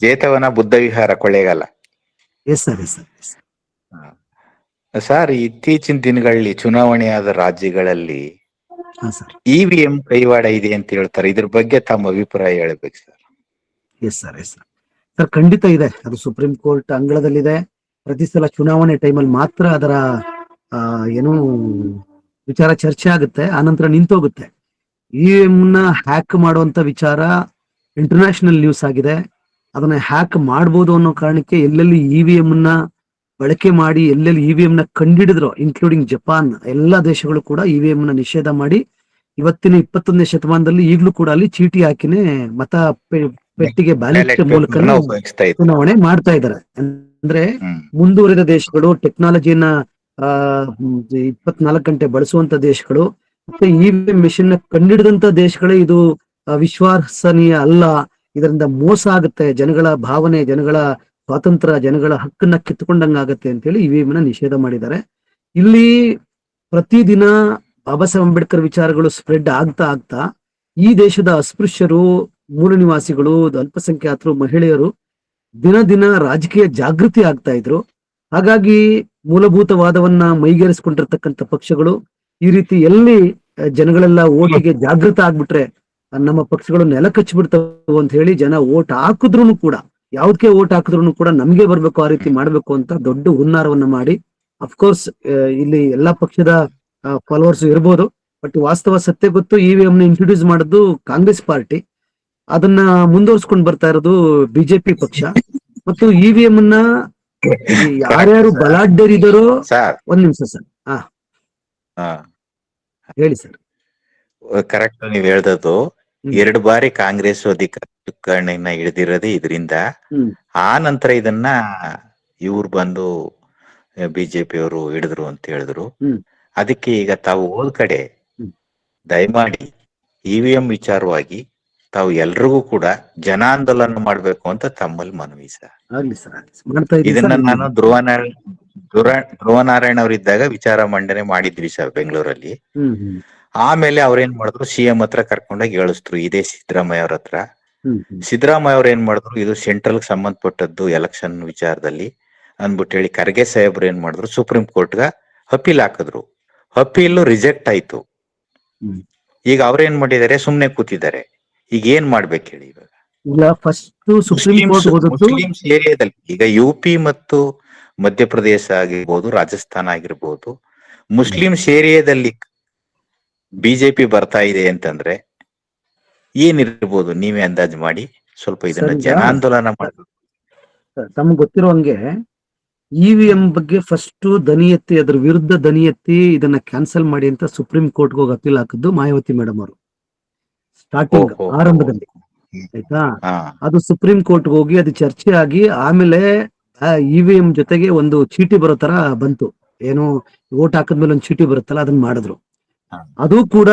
Jetavana Buddha Vihara Kollegal. Yes sir yes sir sir ಇತ್ತೀಚಿನ ದಿನಗಳಲ್ಲಿ ಚುನಾವಣೆಯಾದ ರಾಜ್ಯಗಳಲ್ಲಿ ಇವಿಎಂ ಕೈವಾಡ ಇದೆ ಅಂತ ಹೇಳ್ತಾರೆ. ಇದ್ರ ಬಗ್ಗೆ ತಮ್ಮ ಅಭಿಪ್ರಾಯ ಹೇಳ್ಬೇಕು sir. Yes sir yes sir sir ಖಂಡಿತ ಇದೆ. ಅದು ಸುಪ್ರೀಂ ಕೋರ್ಟ್ ಅಂಗಳದಲ್ಲಿದೆ. ಪ್ರತಿ ಸಲ ಚುನಾವಣೆ ಟೈಮಲ್ಲಿ ಮಾತ್ರ ಅದರ ಏನು ವಿಚಾರ ಚರ್ಚೆ ಆಗುತ್ತೆ. ಆನಂತರ ನಿಂತೋಗುತ್ತೆ. ನ ಹ್ಯಾಕ್ ಮಾಡುವಂತ ವಿಚಾರ ಇಂಟರ್ನ್ಯಾಷನಲ್ ನ್ಯೂಸ್ ಆಗಿದೆ. ಅದನ್ನ ಹ್ಯಾಕ್ ಮಾಡ್ಬೋದು ಅನ್ನೋ ಕಾರಣಕ್ಕೆ ಎಲ್ಲೆಲ್ಲಿ ಇ ವಿ ಎಂ ನ ಬಳಕೆ ಮಾಡಿ ಎಲ್ಲೆಲ್ಲಿ ಇ ವಿ ಎಂನ ನ ಕಂಡಿಡಿದ್ರು ಇನ್ಕ್ಲೂಡಿಂಗ್ ಜಪಾನ್ ಎಲ್ಲಾ ದೇಶಗಳು ಕೂಡ ಇ ವಿ ಎಂ ನ ನಿಷೇಧ ಮಾಡಿ ಇವತ್ತಿನ ಇಪ್ಪತ್ತೊಂದನೇ ಶತಮಾನದಲ್ಲಿ ಈಗಲೂ ಕೂಡ ಅಲ್ಲಿ ಚೀಟಿ ಹಾಕಿನೇ ಮತ ಪೆಟ್ಟಿಗೆ ಬ್ಯಾಲೆಟ್ ಮೂಲಕ ಚುನಾವಣೆ ಮಾಡ್ತಾ ಇದ್ದಾರೆ. ಅಂದ್ರೆ ಮುಂದುವರಿದ ದೇಶಗಳು ಟೆಕ್ನಾಲಜಿಯನ್ನ ಆ ಇಪ್ಪತ್ನಾಲ್ಕು ಗಂಟೆ ಬಳಸುವಂತ ದೇಶಗಳು ಮತ್ತೆ ಇ ಮೆಷಿನ್ನ ಕಂಡಿಡಿದಂತ ದೇಶಗಳೇ ಇದು ವಿಶ್ವಾಸನೀಯ ಅಲ್ಲ. ಇದರಿಂದ ಮೋಸ ಆಗುತ್ತೆ ಜನಗಳ ಭಾವನೆ ಜನಗಳ ಸ್ವಾತಂತ್ರ್ಯ ಜನಗಳ ಹಕ್ಕನ್ನ ಕಿತ್ಕೊಂಡಂಗಾಗತ್ತೆ ಅಂತೇಳಿ ಇವಿಎಂನ ನಿಷೇಧ ಮಾಡಿದ್ದಾರೆ. ಇಲ್ಲಿ ಪ್ರತಿದಿನ ಬಾಬಾ ಸಾಹೇಬ್ ಅಂಬೇಡ್ಕರ್ ವಿಚಾರಗಳು ಸ್ಪ್ರೆಡ್ ಆಗ್ತಾ ಆಗ್ತಾ ಈ ದೇಶದ ಅಸ್ಪೃಶ್ಯರು, ಮೂಲ ನಿವಾಸಿಗಳು, ಅಲ್ಪಸಂಖ್ಯಾತರು, ಮಹಿಳೆಯರು ದಿನ ದಿನ ರಾಜಕೀಯ ಜಾಗೃತಿ ಆಗ್ತಾ ಇದ್ರು. ಹಾಗಾಗಿ ಮೂಲಭೂತವಾದವನ್ನ ಮೈಗೇರಿಸಿಕೊಂಡಿರ್ತಕ್ಕಂಥ ಪಕ್ಷಗಳು ಈ ರೀತಿ ಎಲ್ಲಿ ಜನಗಳೆಲ್ಲ ಓಟಿಗೆ ಜಾಗೃತ ಆಗ್ಬಿಟ್ರೆ ನಮ್ಮ ಪಕ್ಷಗಳು ನೆಲ ಕಚ್ಚಿಬಿಡ್ತಾವ ಅಂತ ಹೇಳಿ ಜನ ಓಟ್ ಹಾಕಿದ್ರು ಕೂಡ. ಯಾವ್ದಕ್ಕೆ ಓಟ್ ಹಾಕಿದ್ರು ಕೂಡ ನಮ್ಗೆ ಬರ್ಬೇಕು ಆ ರೀತಿ ಮಾಡ್ಬೇಕು ಅಂತ ದೊಡ್ಡ ಹುನ್ನಾರವನ್ನ ಮಾಡಿ ಅಫ್ಕೋರ್ಸ್ ಇಲ್ಲಿ ಎಲ್ಲಾ ಪಕ್ಷದ ಫಾಲೋವರ್ಸ್ ಇರ್ಬೋದು ಬಟ್ ವಾಸ್ತವ ಸತ್ಯ ಗೊತ್ತು ಇವಿಎಂ ವಿ ನ ಇಂಟ್ರೊಡ್ಯೂಸ್ ಮಾಡಿದ್ದು ಕಾಂಗ್ರೆಸ್ ಪಾರ್ಟಿ. ಅದನ್ನ ಮುಂದುವರ್ಸ್ಕೊಂಡ್ ಬರ್ತಾ ಇರೋದು ಬಿಜೆಪಿ ಪಕ್ಷ. ಮತ್ತು ಇವಿಎಂ ಎಂ ನ ಯಾರ್ಯಾರು ಬಲಾಢ್ಯರಿದ್ದಾರೋ ಒಂದ್ ನಿಮಿಷ ಸರ್. ಹಾ. ಹೇಳಿ ಸರ್. ಕರೆಕ್ಟ್ ನೀವ್ ಹೇಳ್ದದ್ದು. ಎರಡು ಬಾರಿ ಕಾಂಗ್ರೆಸ್ ಅಧಿಕಾರ ಚುಕ್ಕಾಣಿನ ಹಿಡಿದಿರೋದೇ ಇದರಿಂದ ಆ ನಂತರ ಇದನ್ನ ಇವ್ರು ಬಂದು ಬಿಜೆಪಿ ಅವರು ಹಿಡಿದ್ರು ಅಂತ ಹೇಳಿದ್ರು. ಅದಕ್ಕೆ ಈಗ ತಾವು ಹೋದ ಕಡೆ. ದಯಮಾಡಿ ಇವಿಎಂ ವಿಚಾರವಾಗಿ ತಾವು ಎಲ್ರಿಗೂ ಕೂಡ ಜನಾಂದೋಲನ ಮಾಡ್ಬೇಕು ಅಂತ ತಮ್ಮಲ್ಲಿ ಮನವಿ ಸರ್. ಇದನ್ನ. ನಾನು ಧ್ರುವನಾರಾಯಣ ಧ್ರುವ ಧ್ರುವನಾರಾಯಣ ಅವರಿದ್ದಾಗ ವಿಚಾರ ಮಂಡನೆ ಮಾಡಿದ್ವಿ ಸರ್ ಬೆಂಗಳೂರಲ್ಲಿ. ಆಮೇಲೆ ಅವ್ರೇನ್ ಮಾಡಿದ್ರು ಸಿಎಂ ಹತ್ರ ಕರ್ಕೊಂಡೋಗಿ ಹೇಳಿಸ್ರು ಇದೇ ಸಿದ್ದರಾಮಯ್ಯ ಅವ್ರ ಹತ್ರ. ಸಿದ್ದರಾಮಯ್ಯ ಅವ್ರು ಏನ್ ಮಾಡಿದ್ರು ಇದು ಸೆಂಟ್ರಲ್ ಸಂಬಂಧಪಟ್ಟದ್ದು ಎಲೆಕ್ಷನ್ ವಿಚಾರದಲ್ಲಿ ಅಂದ್ಬಿಟ್ಟು ಹೇಳಿ ಖರ್ಗೆ ಸಾಹೇಬ್ರು ಏನ್ ಮಾಡಿದ್ರು ಸುಪ್ರೀಂ ಕೋರ್ಟ್ಗ ಅಪೀಲ್ ಹಾಕಿದ್ರು. ಅಪೀಲ್ ರಿಜೆಕ್ಟ್ ಆಯ್ತು. ಈಗ ಅವ್ರೇನ್ ಮಾಡಿದ್ದಾರೆ ಸುಮ್ನೆ ಕೂತಿದ್ದಾರೆ. ಈಗ ಏನ್ ಮಾಡ್ಬೇಕು ಹೇಳಿ ಇವಾಗ? ಇಲ್ಲ ಫಸ್ಟ್ ಸುಪ್ರೀಂ ಕೋರ್ಟ್ ಏರಿಯಾದಲ್ಲಿ ಈಗ ಯು ಪಿ ಮತ್ತು ಮಧ್ಯಪ್ರದೇಶ ಆಗಿರ್ಬೋದು ರಾಜಸ್ಥಾನ ಆಗಿರ್ಬೋದು ಮುಸ್ಲಿಮ್ಸ್ ಏರಿಯಾದಲ್ಲಿ ಬಿಜೆಪಿ ಬರ್ತಾ ಇದೆ ಅಂತಂದ್ರೆ ಏನಿರ್ಬೋದು ನೀವೇ ಅಂದಾಜು ಮಾಡಿ ಸ್ವಲ್ಪ ಇದನ್ನ ಜನಾಂದೋಲನ ಮಾಡಿ ತಮ್ಗೆ ಗೊತ್ತಿರುವಂಗೆ ಇವಿಎಂ ಎಂ ಬಗ್ಗೆ ಫಸ್ಟ್ ದನಿ ಎತ್ತಿ ಅದ್ರ ವಿರುದ್ಧ ದನಿ ಎತ್ತಿ ಇದನ್ನ ಕ್ಯಾನ್ಸಲ್ ಮಾಡಿ ಅಂತ ಸುಪ್ರೀಂ ಕೋರ್ಟ್ ಹೋಗಿ ಅಪೀಲ್ ಹಾಕಿದ್ದು ಮಾಯಾವತಿ ಮೇಡಮ್ ಅವರು. ಸ್ಟಾರ್ಟಿಂಗ್ ಆರಂಭದಲ್ಲಿ ಆಯ್ತಾ? ಅದು ಸುಪ್ರೀಂ ಕೋರ್ಟ್ ಹೋಗಿ ಅದು ಚರ್ಚೆ ಆಗಿ ಆಮೇಲೆ ಇವಿಎಂ ಎಂ ಜೊತೆಗೆ ಒಂದು ಚೀಟಿ ಬರೋ ತರ ಬಂತು. ಏನು ಓಟ್ ಹಾಕಿದ್ಮೇಲೆ ಒಂದು ಚೀಟಿ ಬರುತ್ತಲ್ಲ ಅದನ್ನ ಮಾಡಿದ್ರು. ಅದು ಕೂಡ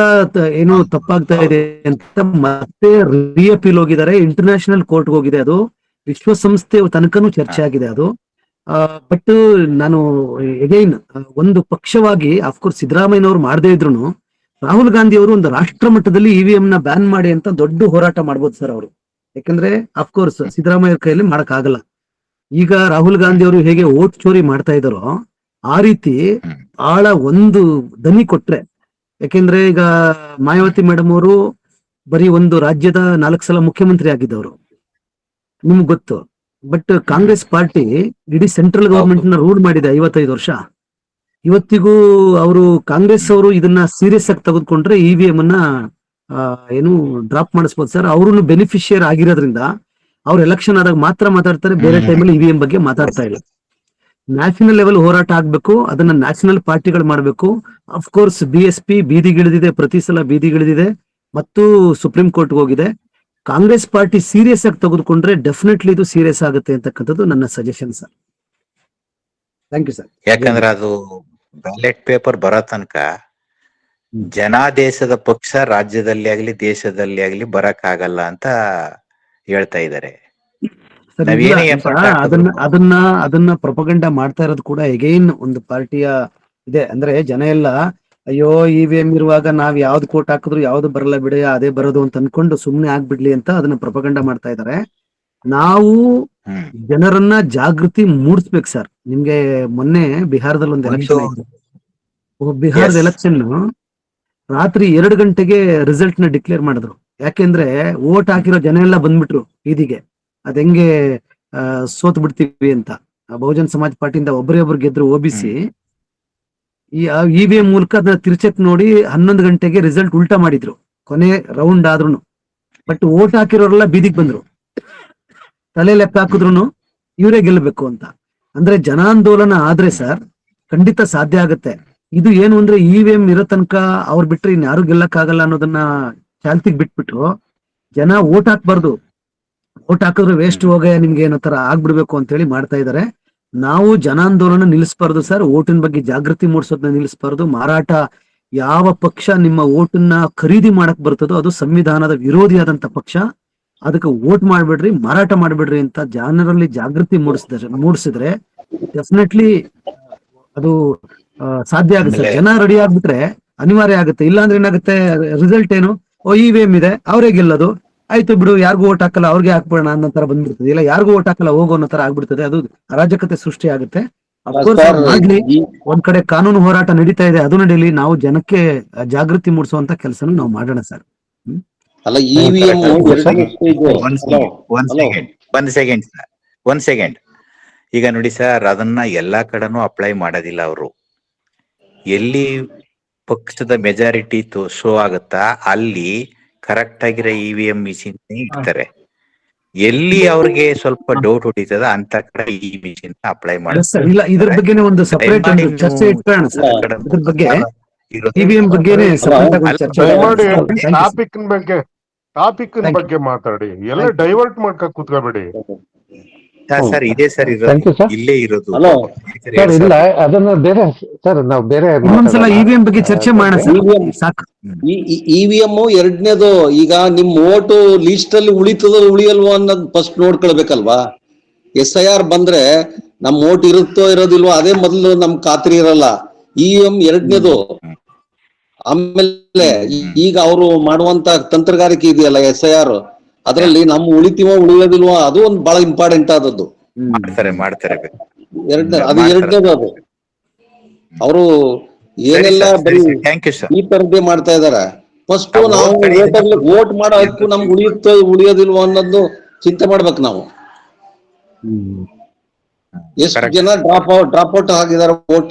ಏನೋ ತಪ್ಪಾಗ್ತಾ ಇದೆ ಅಂತ ಮತ್ತೆ ರಿಅಪೀಲ್ ಹೋಗಿದ್ದಾರೆ. ಇಂಟರ್ನ್ಯಾಷನಲ್ ಕೋರ್ಟ್ ಹೋಗಿದೆ ಅದು. ವಿಶ್ವಸಂಸ್ಥೆ ತನಕನೂ ಚರ್ಚೆ ಆಗಿದೆ ಅದು. ಬಟ್ ನಾನು ಎಗೈನ್ ಒಂದು ಪಕ್ಷವಾಗಿ ಅಫ್ಕೋರ್ಸ್ ಸಿದ್ದರಾಮಯ್ಯನವರು ಮಾಡದೇ ಇದ್ರು ರಾಹುಲ್ ಗಾಂಧಿ ಅವರು ಒಂದು ರಾಷ್ಟ್ರ ಮಟ್ಟದಲ್ಲಿ ಇವಿಎಂ ನ ಬ್ಯಾನ್ ಮಾಡಿ ಅಂತ ದೊಡ್ಡ ಹೋರಾಟ ಮಾಡ್ಬೋದು ಸರ್ ಅವರು. ಯಾಕಂದ್ರೆ ಅಫ್ಕೋರ್ಸ್ ಸಿದ್ದರಾಮಯ್ಯ ಕೈಯಲ್ಲಿ ಮಾಡಕ್ ಆಗಲ್ಲ ಈಗ ರಾಹುಲ್ ಗಾಂಧಿ ಅವರು ಹೇಗೆ ಓಟ್ ಚೋರಿ ಮಾಡ್ತಾ ಇದಾರೋ ಆ ರೀತಿ. ಆಳ ಒಂದು ದನಿ ಕೊಟ್ರೆ ಯಾಕೆಂದ್ರೆ ಈಗ ಮಾಯಾವತಿ ಮೇಡಮ್ ಅವರು ಬರೀ ಒಂದು ರಾಜ್ಯದ ನಾಲ್ಕು ಸಲ ಮುಖ್ಯಮಂತ್ರಿ ಆಗಿದ್ದವರು. ನಿಮ್ಗೆ ಗೊತ್ತು. ಬಟ್ ಕಾಂಗ್ರೆಸ್ ಪಾರ್ಟಿ ಇಡೀ ಸೆಂಟ್ರಲ್ ಗವರ್ಮೆಂಟ್ನ ರೂಲ್ ಮಾಡಿದೆ ಐವತ್ತೈದು ವರ್ಷ. ಇವತ್ತಿಗೂ ಅವರು ಕಾಂಗ್ರೆಸ್ ಅವರು ಇದನ್ನ ಸೀರಿಯಸ್ ಆಗಿ ತೆಗೆದುಕೊಂಡ್ರೆ ಇ ವಿ ಎಂ ಅನ್ನ ಏನು ಡ್ರಾಪ್ ಮಾಡಿಸ್ಬೋದು ಸರ್ ಅವರು ಬೆನಿಫಿಷಿಯರ್ ಆಗಿರೋದ್ರಿಂದ ಅವ್ರು ಎಲೆಕ್ಷನ್ ಆದಾಗ ಮಾತ್ರ ಮಾತಾಡ್ತಾರೆ ಬೇರೆ. ಟೈಮಲ್ಲಿ ಇ ವಿ ಎಂ ಬಗ್ಗೆ ಮಾತಾಡ್ತಾ ಇಲ್ಲ. ನ್ಯಾಷನಲ್ ಲೆವೆಲ್ ಹೋರಾಟ ಆಗ್ಬೇಕು ಅದನ್ನ ನ್ಯಾಷನಲ್ ಪಾರ್ಟಿಗಳು ಮಾಡಬೇಕು. Of course B S P ಬೀದಿಗಿಳಿದಿದೆ ಪ್ರತಿ ಸಲ ಬೀದಿಗಿಳಿದಿದೆ ಮತ್ತು ಸುಪ್ರೀಂ ಕೋರ್ಟ್ ಹೋಗಿದೆ. ಕಾಂಗ್ರೆಸ್ ಪಾರ್ಟಿ ಸೀರಿಯಸ್ ಆಗಿ ತೆಗೆದುಕೊಂಡ್ರೆ ಡೆಫಿನೆಟ್ಲಿ ಇದು ಸೀರಿಯಸ್ ಆಗುತ್ತೆ ಅಂತಕ್ಕಂಥದ್ದು ನನ್ನ suggestion sir thank you sir ಯಾಕಂದ್ರೆ ಅದು ಬ್ಯಾಲೆಟ್ ಪೇಪರ್ ಬರೋ ತನಕ ಜನಾದೇಶದ ಪಕ್ಷ ರಾಜ್ಯದಲ್ಲಿ ಆಗ್ಲಿ ದೇಶದಲ್ಲಿ ಆಗ್ಲಿ ಬರಕ್ ಆಗಲ್ಲ ಅಂತ ಹೇಳ್ತಾ ಇದ್ದಾರೆ ಸರ್, ನಾವೇನೇ ಇಲ್ಲ, effort ಈಗ ಅದನ್ನ ಅದನ್ನ ಅದನ್ನ ಪ್ರಪಗಂಡ ಮಾಡ್ತಾ ಇರೋದು ಕೂಡ ಎಗೈನ್ ಒಂದು ಪಾರ್ಟಿಯ ಇದೆ. ಅಂದ್ರೆ ಜನ ಎಲ್ಲ ಅಯ್ಯೋ ಇ ವಿ ಎಂ ಇರುವಾಗ ನಾವ್ ಯಾವ್ದು ಕೋಟ್ ಹಾಕಿದ್ರು ಯಾವ್ದು ಬರಲ್ಲ ಬಿಡಿ ಅದೇ ಬರೋದು ಅಂತ ಅನ್ಕೊಂಡು ಸುಮ್ನೆ ಆಗ್ಬಿಡ್ಲಿ ಅಂತ ಅದನ್ನ ಪ್ರಪಗಂಡ ಮಾಡ್ತಾ ಇದ್ದಾರೆ ನಾವು ಜನರನ್ನ ಜಾಗೃತಿ ಮೂಡಿಸ್ಬೇಕು ಸರ್ ನಿಮ್ಗೆ ಮೊನ್ನೆ ಬಿಹಾರದಲ್ಲಿ ಒಂದು ಎಲೆಕ್ಷನ್ ಬಿಹಾರದ ಎಲೆಕ್ಷನ್ ರಾತ್ರಿ ಎರಡು ಗಂಟೆಗೆ ರಿಸಲ್ಟ್ನ ಡಿಕ್ಲೇರ್ ಮಾಡಿದ್ರು. ಯಾಕೆಂದ್ರೆ ವೋಟ್ ಹಾಕಿರೋ ಜನ ಎಲ್ಲ ಬಂದ್ಬಿಟ್ರು ಬೀದಿಗೆ ಅದ್ ಹೆಂಗೆ ಸೋತ್ ಬಿಡ್ತೀವಿ ಅಂತ. ಬಹುಜನ ಸಮಾಜ್ ಪಾರ್ಟಿಯಿಂದ ಒಬ್ಬರೇ ಒಬ್ರು ಗೆದ್ರು ಓಬಿಸಿ ಈ ಇ ವಿ ಎಂ ಮೂಲಕ ಅದನ್ನ ತಿರ್ಚಕ್ ನೋಡಿ ಹನ್ನೊಂದು ಗಂಟೆಗೆ ರಿಸಲ್ಟ್ ಉಲ್ಟಾ ಮಾಡಿದ್ರು. ಕೊನೆ ರೌಂಡ್ ಆದ್ರೂನು. ಬಟ್ ಓಟ್ ಹಾಕಿರೋರೆಲ್ಲ ಬೀದಿಗೆ ಬಂದ್ರು. ತಲೆ ಲೆಕ್ಕ ಹಾಕಿದ್ರು ಇವರೇ ಗೆಲ್ಲಬೇಕು ಅಂತ. ಅಂದ್ರೆ ಜನಾಂದೋಲನ ಆದ್ರೆ ಸರ್ ಖಂಡಿತ ಸಾಧ್ಯ ಆಗುತ್ತೆ. ಇದು ಏನು ಅಂದ್ರೆ ಇ ವಿ ಎಂ ಇರೋ ತನಕ ಅವ್ರು ಬಿಟ್ರೆ ಇನ್ಯಾರು ಗೆಲ್ಲಕ್ಕಾಗಲ್ಲ ಅನ್ನೋದನ್ನ ಚಾಲ್ತಿಗೆ ಬಿಟ್ಬಿಟ್ಟು ಜನ ಓಟ್ ಹಾಕ್ಬಾರ್ದು. ಓಟ್ ಹಾಕಿದ್ರೆ ವೇಸ್ಟ್ ಹೋಗ ನಿಮ್ಗೆ ಏನೋ ತರ ಆಗ್ಬಿಡ್ಬೇಕು ಅಂತ ಹೇಳಿ ಮಾಡ್ತಾ ಇದಾರೆ. ನಾವು ಜನಾಂದೋಲನ ನಿಲ್ಲಿಸಬಾರ್ದು ಸರ್. ಓಟಿನ ಬಗ್ಗೆ ಜಾಗೃತಿ ಮೂಡಿಸೋದನ್ನ ನಿಲ್ಲಿಸಬಾರ್ದು. ಮಾರಾಟ ಯಾವ ಪಕ್ಷ ನಿಮ್ಮ ಓಟನ್ನ ಖರೀದಿ ಮಾಡಕ್ ಬರ್ತದೋ ಅದು ಸಂವಿಧಾನದ ವಿರೋಧಿಯಾದಂತ ಪಕ್ಷ. ಅದಕ್ಕೆ ಓಟ್ ಮಾಡ್ಬಿಡ್ರಿ ಮಾರಾಟ ಮಾಡ್ಬಿಡ್ರಿ ಅಂತ ಜನರಲ್ಲಿ ಜಾಗೃತಿ ಮೂಡಿಸಿದ್ರೆ ಮೂಡಿಸಿದ್ರೆ ಡೆಫಿನೆಟ್ಲಿ ಅದು ಸಾಧ್ಯ ಆಗುತ್ತೆ. ಜನ ರೆಡಿ ಆಗ್ಬಿಟ್ರೆ ಅನಿವಾರ್ಯ ಆಗುತ್ತೆ. ಇಲ್ಲಾಂದ್ರೆ ಏನಾಗುತ್ತೆ? ರಿಸಲ್ಟ್ ಏನು? ಓ ಎಂ ಇದೆ. ಅವರೇ ಗೆಲ್ಲೋದು ಆಯ್ತು ಬಿಡು ಯಾರಿಗೂ ಓಟ್ ಹಾಕಲ್ಲ ಅವ್ರಿಗೆ ಹಾಕ್ಬೋಣ ಅನ್ನೋ ತರ ಬಂದ್ಬಿಡ್ತದೆ. ಇಲ್ಲ ಯಾರಿಗೂ ಓಟ್ ಹಾಕಲ್ಲ ಹೋಗೋ ಅನ್ನೋ ತರ ಆಗ್ಬಿಡ್ತದೆ. ಅದು ಅರಾಜಕತೆ ಸೃಷ್ಟಿ ಆಗುತ್ತೆ. ಒಂದ್ ಕಡೆ ಕಾನೂನು ಹೋರಾಟ ನಡೀತಾ ಇದೆ ಅದು ನಡೀಲಿ ನಾವು ಜನಕ್ಕೆ ಜಾಗೃತಿ ಮೂಡಿಸುವಂತ ಕೆಲಸ ನಾವು ಮಾಡೋಣ ಸರ್ ಅಲ್ಲ ಒಂದ್. ಸೆಕೆಂಡ್ ಒಂದ್ ಸೆಕೆಂಡ್ ಸರ್ ಒಂದ್ ಸೆಕೆಂಡ್ ಈಗ ನೋಡಿ ಸರ್ ಅದನ್ನ ಎಲ್ಲಾ ಕಡೆನೂ ಅಪ್ಲೈ ಮಾಡೋದಿಲ್ಲ ಅವರು. ಎಲ್ಲಿ ಪಕ್ಷದ ಮೆಜಾರಿಟಿ ಶೋ ಆಗುತ್ತಾ ಅಲ್ಲಿ ಕರೆಕ್ಟ್ ಆಗಿರೋ ಇ ವಿ ಎಂ ಮಿಷಿನ್ ಇಡ್ತಾರೆ. ಎಲ್ಲಿ ಅವ್ರಿಗೆ ಸ್ವಲ್ಪ ಡೌಟ್ ಹೊಡಿತದ ಅಂತ ಕಡೆ ಈ ಮಿಷಿನ್ ಅಪ್ಲೈ ಮಾಡಿ. ಇಲ್ಲ ಇದ್ರ ಬಗ್ಗೆನೇ ಒಂದು ಸಪರೇಟ್ ಚರ್ಚೆ ಇಟ್ಕೊಳ್ಳೋಣ ಇದ್ರ ಬಗ್ಗೆ ಇವಿಎಂ ಬಗ್ಗೆನೇ. ಟಾಪಿಕ್ ಬಗ್ಗೆ ಟಾಪಿಕ್ ಬಗ್ಗೆ ಮಾತಾಡಿ. ಎಲ್ಲ. ಡೈವರ್ಟ್ ಮಾಡ್ಕ ಕೂತ್ಕೋಬೇಡಿ. ಸರ್ ಇದೇ. ಇರೋದು ಇಲ್ಲೇ ಇರೋದು. Hello. ಸರ್ ಇಲ್ಲ ಅದನ್ನ ಬೇರೆ ಸರ್ ನಾವು ಬೇರೆ ಇನ್ನೊಂದ್ಸಲ. ಇವಿಎಂ ಬಗ್ಗೆ ಚರ್ಚೆ ಮಾಡೋಣ ಸರ್. EVM. ಸಾಕು. ಇವಿಎಂ ಎರಡನೇದು ಈಗ ನಿಮ್ ಓಟು ಲಿಸ್ಟ್ ಅಲ್ಲಿ ಉಳಿತದ ಉಳಿಯಲ್ವೋ ಅನ್ನೋದ್ ಫಸ್ಟ್ ನೋಡ್ಕೊಳ್ಬೇಕಲ್ವಾ? ಎಸ್ ಐ ಆರ್ ಬಂದ್ರೆ ನಮ್ ಓಟ್ ಇರುತ್ತೋ ಇರೋದಿಲ್ವೋ ಅದೇ ಮೊದಲು ನಮ್ ಖಾತ್ರಿ ಇರಲ್ಲ. ಇವಿಎಂ ಎರಡನೇದು. ಆಮೇಲೆ ಈಗ ಅವರು ಮಾಡುವಂತ ತಂತ್ರಗಾರಿಕೆ ಇದೆಯಲ್ಲ ಎಸ್ ಐ ಆರ್? ಅದರಲ್ಲಿ ನಮ್ಮ ಉಳಿತೀವ ಉಳಿಯೋದಿಲ್ವೋ ಅದು ಒಂದು ಬಹಳ ಇಂಪಾರ್ಟೆಂಟ್ ಆದದ್ದು. ಮಾಡ್ತಾರೆ ಮಾಡ್ತಾರೆ. ಎರಡನೇ ಅದು. ಎರಡನೇದು ಅದು. ಅವರು ಏನೆಲ್ಲ ಬರೀ ಈ ತರದೇ ಮಾಡ್ತಾ ಇದಾರೆ. ಫಸ್ಟ್ ನಾವು ವೋಟ್ ಮಾಡೋ ಹಕ್ಕು ನಮ್ಗೆ ಉಳಿಯುತ್ತ ಉಳಿಯೋದಿಲ್ವ ಅನ್ನೋದು ಚಿಂತೆ ಮಾಡ್ಬೇಕು ನಾವು. ಎಷ್ಟು ಜನ ಡ್ರಾಪ್ ಡ್ರಾಪ್ ಔಟ್ ಆಗಿದಾರೆ ವೋಟ್